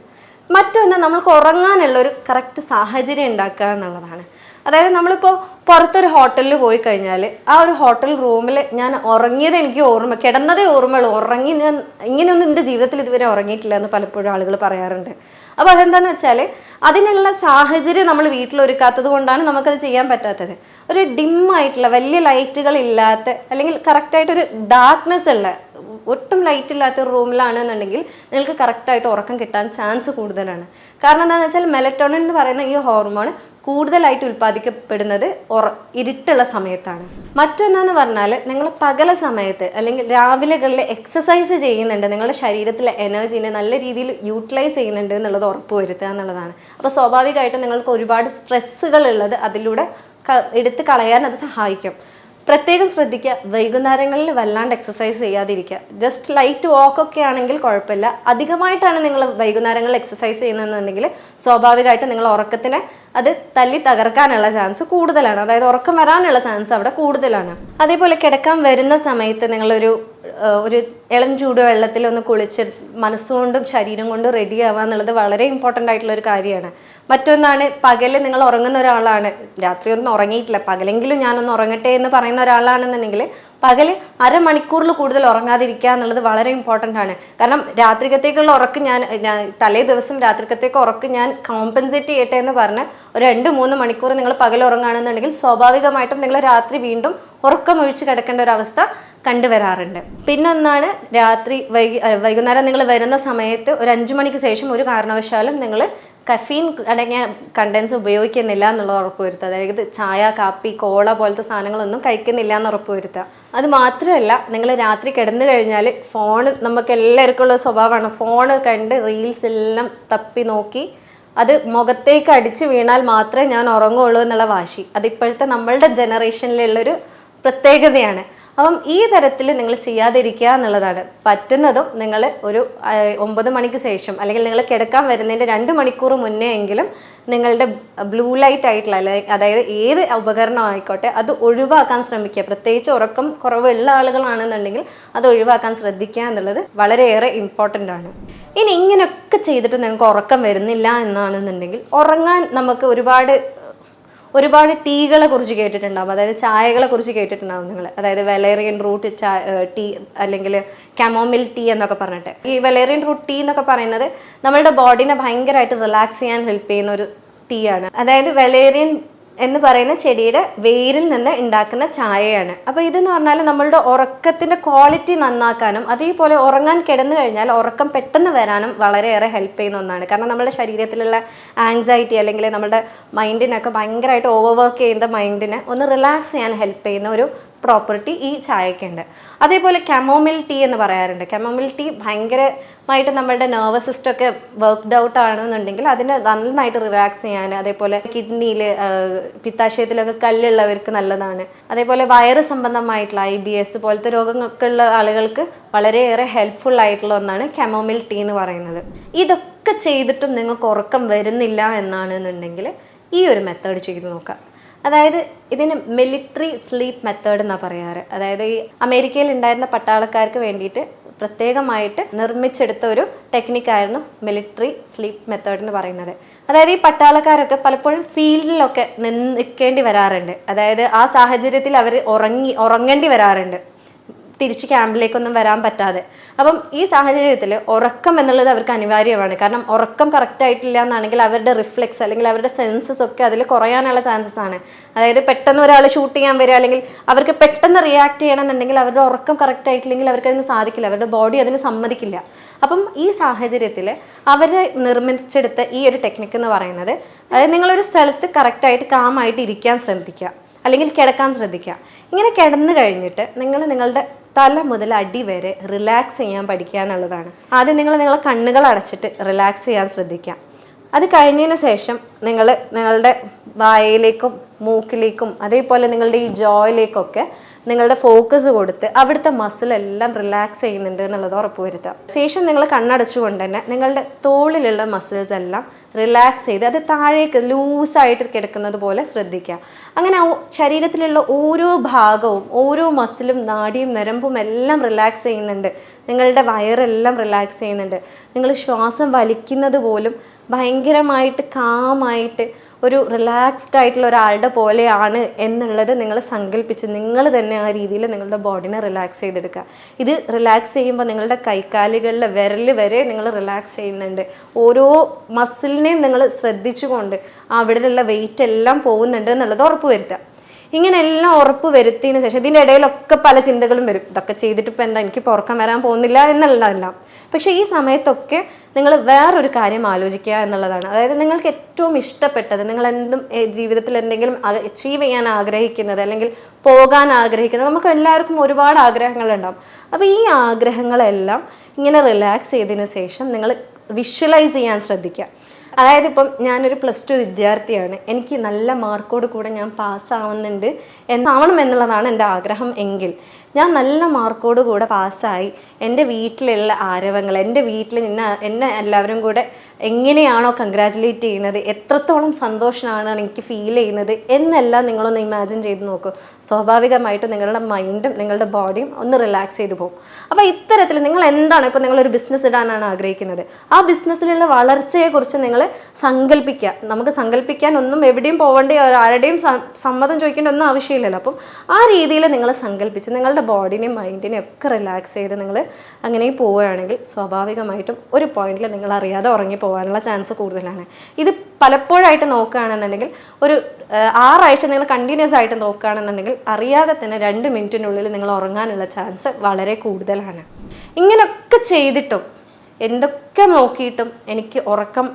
A: മറ്റൊന്ന് നമ്മൾക്ക് ഉറങ്ങാനുള്ള ഒരു കറക്റ്റ് സാഹചര്യം ഉണ്ടാക്കുക എന്നുള്ളതാണ്. അതായത് നമ്മളിപ്പോൾ പുറത്തൊരു ഹോട്ടലിൽ പോയി കഴിഞ്ഞാൽ ആ ഒരു ഹോട്ടൽ റൂമിൽ ഞാൻ ഉറങ്ങിയത് എനിക്ക് ഓർമ്മ കിടന്നതേ ഓർമ്മയുള്ളൂ. ഉറങ്ങി ഞാൻ ഇങ്ങനെയൊന്നും എന്റെ ജീവിതത്തിൽ ഇതുവരെ ഉറങ്ങിയിട്ടില്ല എന്ന് പലപ്പോഴും ആളുകൾ പറയാറുണ്ട്. അപ്പോൾ അതെന്താന്ന് വെച്ചാൽ അതിനുള്ള സാഹചര്യം നമ്മൾ വീട്ടിൽ ഒരുക്കാത്തത് കൊണ്ടാണ് നമുക്കത് ചെയ്യാൻ പറ്റാത്തത്. ഒരു ഡിം ആയിട്ടുള്ള വലിയ ലൈറ്റുകൾ ഇല്ലാത്ത അല്ലെങ്കിൽ കറക്റ്റായിട്ടൊരു ഡാർക്ക്നെസ് ഉള്ള ഒട്ടും ലൈറ്റ് ഇല്ലാത്ത ഒരു റൂമിലാണെന്നുണ്ടെങ്കിൽ നിങ്ങൾക്ക് കറക്റ്റായിട്ട് ഉറക്കം കിട്ടാൻ ചാൻസ് കൂടുതലാണ്. കാരണം എന്താണെന്ന് വെച്ചാൽ മെലറ്റോണിൻ എന്ന് പറയുന്ന ഈ ഹോർമോൺ കൂടുതലായിട്ട് ഉൽപ്പാദിക്കപ്പെടുന്നത് ഉറ ഇരുട്ടുള്ള സമയത്താണ്. മറ്റൊന്നെന്ന് പറഞ്ഞാൽ നിങ്ങൾ പകല സമയത്ത് അല്ലെങ്കിൽ രാവിലെകളിൽ എക്സസൈസ് ചെയ്യുന്നുണ്ട് നിങ്ങളുടെ ശരീരത്തിലെ എനർജീനെ നല്ല രീതിയിൽ യൂട്ടിലൈസ് ചെയ്യുന്നുണ്ട് എന്നുള്ളത് ഉറപ്പ് വരുത്തുക എന്നുള്ളതാണ്. അപ്പോൾ സ്വാഭാവികമായിട്ടും നിങ്ങൾക്ക് ഒരുപാട് സ്ട്രെസ്സുകൾ ഉള്ളത് അതിലൂടെ എടുത്ത് കളയാൻ അത് സഹായിക്കും. പ്രത്യേകം ശ്രദ്ധിക്കുക. വൈകുന്നേരങ്ങളിൽ വല്ലാണ്ട് എക്സസൈസ് ചെയ്യാതിരിക്കുക. ജസ്റ്റ് ലൈറ്റ് വാക്ക് ഒക്കെ ആണെങ്കിൽ കുഴപ്പമില്ല. അധികമായിട്ടാണ് നിങ്ങൾ വൈകുന്നേരങ്ങളിൽ എക്സസൈസ് ചെയ്യുന്നതെന്നുണ്ടെങ്കിൽ സ്വാഭാവികമായിട്ട് നിങ്ങൾ ഉറക്കത്തിന് അത് തല്ലി തകർക്കാനുള്ള ചാൻസ് കൂടുതലാണ്. അതായത് ഉറക്കം വരാനുള്ള ചാൻസ് അവിടെ കൂടുതലാണ്. അതേപോലെ കിടക്കാൻ വരുന്ന സമയത്ത് നിങ്ങളൊരു ഒരു ഇളം ചൂട് വെള്ളത്തിൽ ഒന്ന് കുളിച്ച് മനസ്സുകൊണ്ടും ശരീരം കൊണ്ടും റെഡി ആവുക എന്നുള്ളത് വളരെ ഇമ്പോർട്ടന്റ് ആയിട്ടുള്ള ഒരു കാര്യമാണ്. മറ്റൊന്നാണ് പകൽ നിങ്ങൾ ഉറങ്ങുന്ന ഒരാളാണ്. രാത്രി ഒന്നും ഉറങ്ങിയിട്ടില്ല. പകലെങ്കിലും ഞാനൊന്ന് ഉറങ്ങട്ടെ എന്ന് പറയുന്ന ഒരാളാണെന്നുണ്ടെങ്കിൽ പകൽ അരമണിക്കൂറിൽ കൂടുതൽ ഉറങ്ങാതിരിക്കുക എന്നുള്ളത് വളരെ ഇമ്പോർട്ടന്റ് ആണ്. കാരണം രാത്രിക്കത്തേക്കുള്ള ഉറക്ക് ഞാൻ തലേ ദിവസം രാത്രിക്കത്തേക്ക് ഉറക്ക് ഞാൻ കോമ്പൻസേറ്റ് ചെയ്യട്ടെ എന്ന് പറഞ്ഞ് ഒരു രണ്ട് മൂന്ന് മണിക്കൂർ നിങ്ങൾ പകൽ ഉറങ്ങുകയാണെന്നുണ്ടെങ്കിൽ സ്വാഭാവികമായിട്ടും നിങ്ങൾ രാത്രി വീണ്ടും ഉറക്കമൊഴിച്ച് കിടക്കേണ്ട ഒരു അവസ്ഥ കണ്ടുവരാറുണ്ട്. പിന്നെ ഒന്നാണ് രാത്രി വൈകി വൈകുന്നേരം നിങ്ങൾ വരുന്ന സമയത്ത് ഒരു അഞ്ച് മണിക്ക് ശേഷം ഒരു കാരണവശാലും നിങ്ങൾ കഫീൻ അടങ്ങിയ കണ്ടൻസ് ഉപയോഗിക്കുന്നില്ല എന്നുള്ളത് ഉറപ്പുവരുത്തുക. അതായത് ചായ കാപ്പി കോള പോലത്തെ സാധനങ്ങളൊന്നും കഴിക്കുന്നില്ല എന്ന് ഉറപ്പുവരുത്തുക. അത് മാത്രമല്ല നിങ്ങൾ രാത്രി കിടന്നു കഴിഞ്ഞാൽ ഫോൺ നമുക്ക് എല്ലാവർക്കും ഉള്ള സ്വഭാവമാണ്. ഫോൺ കണ്ട് റീൽസ് എല്ലാം തപ്പി നോക്കി അത് മുഖത്തേക്ക് അടിച്ചു വീണാൽ മാത്രമേ ഞാൻ ഉറങ്ങുള്ളൂ എന്നുള്ള വാശി. അത് ഇപ്പോഴത്തെ നമ്മളുടെ ജനറേഷനിലുള്ളൊരു പ്രത്യേകതയാണ്. അപ്പം ഈ തരത്തിൽ നിങ്ങൾ ചെയ്യാതിരിക്കുക എന്നുള്ളതാണ്. പറ്റുന്നതും നിങ്ങൾ ഒരു ഒമ്പത് മണിക്ക് ശേഷം അല്ലെങ്കിൽ നിങ്ങൾ കിടക്കാൻ വരുന്നതിന്റെ രണ്ട് മണിക്കൂർ മുന്നേ എങ്കിലും നിങ്ങളുടെ ബ്ലൂ ലൈറ്റ് ആയിട്ടുള്ള അതായത് ഏത് ഉപകരണം ആയിക്കോട്ടെ അത് ഒഴിവാക്കാൻ ശ്രമിക്കുക. പ്രത്യേകിച്ച് ഉറക്കം കുറവുള്ള ആളുകളാണെന്നുണ്ടെങ്കിൽ അത് ഒഴിവാക്കാൻ ശ്രദ്ധിക്കുക എന്നുള്ളത് വളരെയേറെ ഇമ്പോർട്ടന്റ് ആണ്. ഇനി ഇങ്ങനെയൊക്കെ ചെയ്തിട്ട് നിങ്ങൾക്ക് ഉറക്കം വരുന്നില്ല എന്നാണെന്നുണ്ടെങ്കിൽ ഉറങ്ങാൻ നമുക്ക് ഒരുപാട് ഒരുപാട് ടീകളെ കുറിച്ച് കേട്ടിട്ടുണ്ടാവും. അതായത് ചായകളെ കുറിച്ച് കേട്ടിട്ടുണ്ടാവും നിങ്ങൾ അതായത് വെലേറിയൻ റൂട്ട് ടീ അല്ലെങ്കിൽ കമോമിൽ ടീ എന്നൊക്കെ പറഞ്ഞിട്ട്. ഈ വെലേറിയൻ റൂട്ട് ടീ എന്നൊക്കെ പറയുന്നത് നമ്മളുടെ ബോഡീനെ ഭയങ്കരമായിട്ട് റിലാക്സ് ചെയ്യാൻ ഹെൽപ്പ് ചെയ്യുന്ന ഒരു ടീ ആണ്. അതായത് വെലേറിയൻ എന്ന് പറയുന്ന ചെടിയുടെ വേരിൽ നിന്ന് ഉണ്ടാക്കുന്ന ചായയാണ്. അപ്പോൾ ഇതെന്ന് പറഞ്ഞാൽ നമ്മളുടെ ഉറക്കത്തിന്റെ ക്വാളിറ്റി നന്നാക്കാനും അതേപോലെ ഉറങ്ങാൻ കിടന്നു കഴിഞ്ഞാൽ ഉറക്കം പെട്ടെന്ന് വരാനും വളരെയേറെ ഹെൽപ്പ് ചെയ്യുന്ന ഒന്നാണ്. കാരണം നമ്മുടെ ശരീരത്തിലുള്ള ആങ്സൈറ്റി അല്ലെങ്കിൽ നമ്മുടെ മൈൻഡിനൊക്കെ ഭയങ്കരമായിട്ട് ഓവർ വർക്ക് ചെയ്യുന്ന മൈൻഡിനെ ഒന്ന് റിലാക്സ് ചെയ്യാൻ ഹെൽപ്പ് ചെയ്യുന്ന ഒരു പ്രോപ്പർട്ടി ഈ ചായക്കുണ്ട് അതേപോലെ കെമോമിൽ ടീ എന്ന് പറയാറുണ്ട്. കെമോമിൽ ടീ ഭയങ്കരമായിട്ട് നമ്മുടെ നെർവസ് സിസ്റ്റം ഒക്കെ വർക്ക്ഡ് ഔട്ട് ആണെന്നുണ്ടെങ്കിൽ അതിനെ നന്നായിട്ട് റിലാക്സ് ചെയ്യാൻ അതേപോലെ കിഡ്നിയിൽ പിത്താശയത്തിലൊക്കെ കല്ലുള്ളവർക്ക് നല്ലതാണ്. അതേപോലെ വയറ് സംബന്ധമായിട്ടുള്ള ഐ ബി എസ് പോലത്തെ രോഗങ്ങളൊക്കെ ഉള്ള ആളുകൾക്ക് വളരെയേറെ ഹെൽപ്ഫുൾ ആയിട്ടുള്ള ഒന്നാണ് കെമോമിൽ ടീ എന്ന് പറയുന്നത്. ഇതൊക്കെ ചെയ്തിട്ടും നിങ്ങൾക്ക് ഉറക്കം വരുന്നില്ല എന്നാണെന്നുണ്ടെങ്കിൽ ഈ ഒരു മെത്തേഡ് ചെയ്ത് നോക്കാം. അതായത് ഇതിന് മിലിറ്ററി സ്ലീപ്പ് മെത്തേഡ് എന്നാണ് പറയാറ്. അതായത് ഈ അമേരിക്കയിൽ ഉണ്ടായിരുന്ന പട്ടാളക്കാർക്ക് വേണ്ടിയിട്ട് പ്രത്യേകമായിട്ട് നിർമ്മിച്ചെടുത്ത ഒരു ടെക്നിക്കായിരുന്നു മിലിറ്ററി സ്ലീപ്പ് മെത്തേഡ് എന്ന് പറയുന്നത്. അതായത് ഈ പട്ടാളക്കാരൊക്കെ പലപ്പോഴും ഫീൽഡിലൊക്കെ നിൽക്കേണ്ടി വരാറുണ്ട്. അതായത് ആ സാഹചര്യത്തിൽ അവർ ഉറങ്ങി ഉറങ്ങേണ്ടി വരാറുണ്ട്. തിരിച്ച് ക്യാമ്പിലേക്കൊന്നും വരാൻ പറ്റാതെ. അപ്പം ഈ സാഹചര്യത്തിൽ ഉറക്കം എന്നുള്ളത് അവർക്ക് അനിവാര്യമാണ്. കാരണം ഉറക്കം കറക്റ്റ് ആയിട്ടില്ല എന്നാണെങ്കിൽ അവരുടെ റിഫ്ലെക്സ് അല്ലെങ്കിൽ അവരുടെ സെൻസസ് ഒക്കെ അതിൽ കുറയാനുള്ള ചാൻസസ് ആണ്. അതായത് പെട്ടെന്ന് ഒരാൾ ഷൂട്ട് ചെയ്യാൻ വരിക അല്ലെങ്കിൽ അവർക്ക് പെട്ടെന്ന് റിയാക്ട് ചെയ്യണമെന്നുണ്ടെങ്കിൽ അവരുടെ ഉറക്കം കറക്റ്റ് ആയിട്ടില്ലെങ്കിൽ അവർക്ക് അതിന് സാധിക്കില്ല. അവരുടെ ബോഡി അതിന് സമ്മതിക്കില്ല. അപ്പം ഈ സാഹചര്യത്തിൽ അവർ നിർമ്മിച്ചെടുത്ത ഈ ഒരു ടെക്നിക്ക് എന്ന് പറയുന്നത് അതായത് നിങ്ങളൊരു സ്ഥലത്ത് കറക്റ്റായിട്ട് കാമായിട്ട് ഇരിക്കാൻ ശ്രദ്ധിക്കുക അല്ലെങ്കിൽ കിടക്കാൻ ശ്രദ്ധിക്കുക. ഇങ്ങനെ കിടന്നു കഴിഞ്ഞിട്ട് നിങ്ങൾ നിങ്ങളുടെ തല മുതൽ അടി വരെ റിലാക്സ് ചെയ്യാൻ പഠിക്കുക എന്നുള്ളതാണ്. ആദ്യം നിങ്ങൾ നിങ്ങളെ കണ്ണുകൾ അടച്ചിട്ട് റിലാക്സ് ചെയ്യാൻ ശ്രദ്ധിക്കുക. അത് കഴിഞ്ഞതിന് ശേഷം നിങ്ങൾ നിങ്ങളുടെ വായയിലേക്കും മൂക്കിലേക്കും അതേപോലെ നിങ്ങളുടെ ഈ ജോയിലേക്കൊക്കെ നിങ്ങളുടെ ഫോക്കസ് കൊടുത്ത് അവിടുത്തെ മസിൽ എല്ലാം റിലാക്സ് ചെയ്യുന്നുണ്ട് എന്നുള്ളത് ഉറപ്പുവരുത്തുക. ശേഷം നിങ്ങൾ കണ്ണടച്ചുകൊണ്ട് തന്നെ നിങ്ങളുടെ തോളിലുള്ള മസിൽസ് എല്ലാം റിലാക്സ് ചെയ്ത് അത് താഴേക്ക് ലൂസായിട്ട് കിടക്കുന്നത് പോലെ ശ്രദ്ധിക്കുക. അങ്ങനെ ശരീരത്തിലുള്ള ഓരോ ഭാഗവും ഓരോ മസിലും നാടിയും നരമ്പും എല്ലാം റിലാക്സ് ചെയ്യുന്നുണ്ട്. നിങ്ങളുടെ വയറെല്ലാം റിലാക്സ് ചെയ്യുന്നുണ്ട്. നിങ്ങൾ ശ്വാസം വലിക്കുന്നത് പോലും ഭയങ്കരമായിട്ട് കാമായിട്ട് ഒരു റിലാക്സ്ഡ് ആയിട്ടുള്ള ഒരാളുടെ പോലെയാണ് എന്നുള്ളത് നിങ്ങൾ സങ്കല്പിച്ച് നിങ്ങൾ തന്നെ ആ രീതിയിൽ നിങ്ങളുടെ ബോഡിനെ റിലാക്സ് ചെയ്തെടുക്കുക. ഇത് റിലാക്സ് ചെയ്യുമ്പോൾ നിങ്ങളുടെ കൈക്കാലുകളിലെ വിരൽ വരെ നിങ്ങൾ റിലാക്സ് ചെയ്യുന്നുണ്ട്. ഓരോ മസിലിനെയും നിങ്ങൾ ശ്രദ്ധിച്ചുകൊണ്ട് അവിടെയുള്ള വെയിറ്റ് എല്ലാം പോകുന്നുണ്ട് എന്നുള്ളത് ഉറപ്പ് വരുത്തുക. ഇങ്ങനെ എല്ലാം ഉറപ്പ് വരുത്തിയതിനു ശേഷം ഇതിന്റെ ഇടയിലൊക്കെ പല ചിന്തകളും വരും. ഇതൊക്കെ ചെയ്തിട്ട് ഇപ്പം എന്താ എനിക്ക് പുറക്കാൻ വരാൻ പോകുന്നില്ല എന്നുള്ളതല്ല. പക്ഷേ ഈ സമയത്തൊക്കെ നിങ്ങൾ വേറൊരു കാര്യം ആലോചിക്കുക എന്നുള്ളതാണ്. അതായത് നിങ്ങൾക്ക് ഏറ്റവും ഇഷ്ടപ്പെട്ടത് നിങ്ങൾ എന്തും ജീവിതത്തിൽ എന്തെങ്കിലും അച്ചീവ് ചെയ്യാൻ ആഗ്രഹിക്കുന്നത് അല്ലെങ്കിൽ പോകാൻ ആഗ്രഹിക്കുന്നത് നമുക്ക് എല്ലാവർക്കും ഒരുപാട് ആഗ്രഹങ്ങളുണ്ടാവും. അപ്പോൾ ഈ ആഗ്രഹങ്ങളെല്ലാം ഇങ്ങനെ റിലാക്സ് ചെയ്തതിന് ശേഷം നിങ്ങൾ വിഷ്വലൈസ് ചെയ്യാൻ ശ്രദ്ധിക്കുക. അതായത് ഇപ്പം ഞാനൊരു പ്ലസ് ടു വിദ്യാർത്ഥിയാണ്. എനിക്ക് നല്ല മാർക്കോട് കൂടെ ഞാൻ പാസ്സാവുന്നുണ്ട് എന്നാവണം എന്നുള്ളതാണ് എന്റെ ആഗ്രഹം എങ്കിൽ. ഞാൻ നല്ല മാർക്കോട് കൂടെ പാസ്സായി. എന്റെ വീട്ടിലുള്ള ആരവങ്ങൾ എന്റെ വീട്ടിൽ നിന്ന് എന്നെ എല്ലാവരും കൂടെ എങ്ങനെയാണോ കൺഗ്രാജുലേറ്റ് ചെയ്യുന്നത് എത്രത്തോളം സന്തോഷമാണ് എനിക്ക് ഫീൽ ചെയ്യുന്നത് എന്നെല്ലാം നിങ്ങളൊന്ന് ഇമാജിൻ ചെയ്ത് നോക്കൂ. സ്വാഭാവികമായിട്ട് നിങ്ങളുടെ മൈൻഡും നിങ്ങളുടെ ബോഡിയും ഒന്ന് റിലാക്സ് ചെയ്തു പോകും അപ്പോൾ ഇത്തരത്തിൽ നിങ്ങൾ എന്താണ് ഇപ്പോൾ നിങ്ങളൊരു ബിസിനസ് ഇടാനാണ് ആഗ്രഹിക്കുന്നത്? ആ ബിസിനസ്സിലുള്ള വളർച്ചയെക്കുറിച്ച് നിങ്ങൾ സങ്കല്പിക്കുക നമുക്ക് സങ്കല്പിക്കാൻ ഒന്നും എവിടെയും പോകേണ്ട ആരുടെയും സമ്മതം ചോദിക്കേണ്ട ഒന്നും ആവശ്യമില്ലല്ലോ. അപ്പം ആ രീതിയിൽ നിങ്ങൾ സങ്കല്പിച്ച് നിങ്ങളുടെ ബോഡിനെയും മൈൻഡിനെയും ഒക്കെ റിലാക്സ് ചെയ്ത് നിങ്ങൾ അങ്ങനെ പോവുകയാണെങ്കിൽ സ്വാഭാവികമായിട്ടും ഒരു പോയിന്റിൽ നിങ്ങൾ അറിയാതെ ഉറങ്ങി പോകാനുള്ള ചാൻസ് കൂടുതലാണ്. ഇത് പലപ്പോഴായിട്ട് നോക്കുകയാണെന്നുണ്ടെങ്കിൽ ഒരു ആറാഴ്ച നിങ്ങൾ കണ്ടിന്യൂസ് ആയിട്ട് നോക്കുകയാണെന്നുണ്ടെങ്കിൽ അറിയാതെ തന്നെ രണ്ട് മിനിറ്റിനുള്ളിൽ നിങ്ങൾ ഉറങ്ങാനുള്ള ചാൻസ് വളരെ കൂടുതലാണ്. ഇങ്ങനെയൊക്കെ ചെയ്തിട്ടും എന്തൊക്കെ നോക്കിയിട്ടും എനിക്ക് ഉറക്കം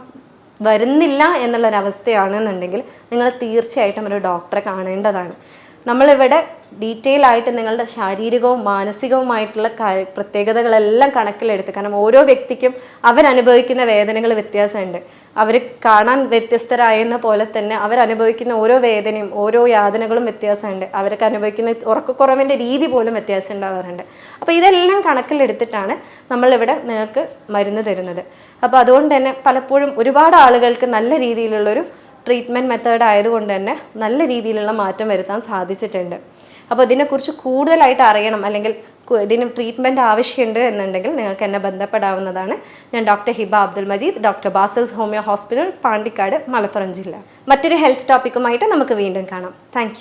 A: വരുന്നില്ല എന്നുള്ളൊരവസ്ഥയാണെന്നുണ്ടെങ്കിൽ നിങ്ങൾ തീർച്ചയായിട്ടും ഒരു ഡോക്ടറെ കാണേണ്ടതാണ്. നമ്മളിവിടെ ഡീറ്റെയിൽ ആയിട്ട് നിങ്ങളുടെ ശാരീരികവും മാനസികവുമായിട്ടുള്ള പ്രത്യേകതകളെല്ലാം കണക്കിലെടുത്ത് കാരണം ഓരോ വ്യക്തിക്കും അവരനുഭവിക്കുന്ന വേദനകൾ വ്യത്യാസമുണ്ട്. അവർ കാണാൻ വ്യത്യസ്തരായെന്ന പോലെ തന്നെ അവരനുഭവിക്കുന്ന ഓരോ വേദനയും ഓരോ യാതനകളും വ്യത്യാസമുണ്ട്. അവർക്ക് അനുഭവിക്കുന്ന ഉറക്കക്കുറവിന്റെ രീതി പോലും വ്യത്യാസം ഉണ്ടാവാറുണ്ട് അപ്പോൾ ഇതെല്ലാം കണക്കിലെടുത്തിട്ടാണ് നമ്മളിവിടെ നിങ്ങൾക്ക് മരുന്ന് തരുന്നത്. അപ്പോൾ അതുകൊണ്ട് തന്നെ പലപ്പോഴും ഒരുപാട് ആളുകൾക്ക് നല്ല രീതിയിലുള്ളൊരു ട്രീറ്റ്മെന്റ് മെത്തേഡ് ആയതുകൊണ്ട് തന്നെ നല്ല രീതിയിലുള്ള മാറ്റം വരുത്താൻ സാധിച്ചിട്ടുണ്ട്. അപ്പോൾ ഇതിനെക്കുറിച്ച് കൂടുതലായിട്ട് അറിയണം അല്ലെങ്കിൽ ഇതിന് ട്രീറ്റ്മെന്റ് ആവശ്യമുണ്ട് എന്നുണ്ടെങ്കിൽ നിങ്ങൾക്ക് എന്നെ ബന്ധപ്പെടാവുന്നതാണ്. ഞാൻ doctor Hiba Abdul Majeed doctor Basil's homoeo hospital Pandikkad Malappuram ജില്ല. മറ്റൊരു ഹെൽത്ത് ടോപ്പിക്കുമായിട്ട് നമുക്ക് വീണ്ടും കാണാം. താങ്ക്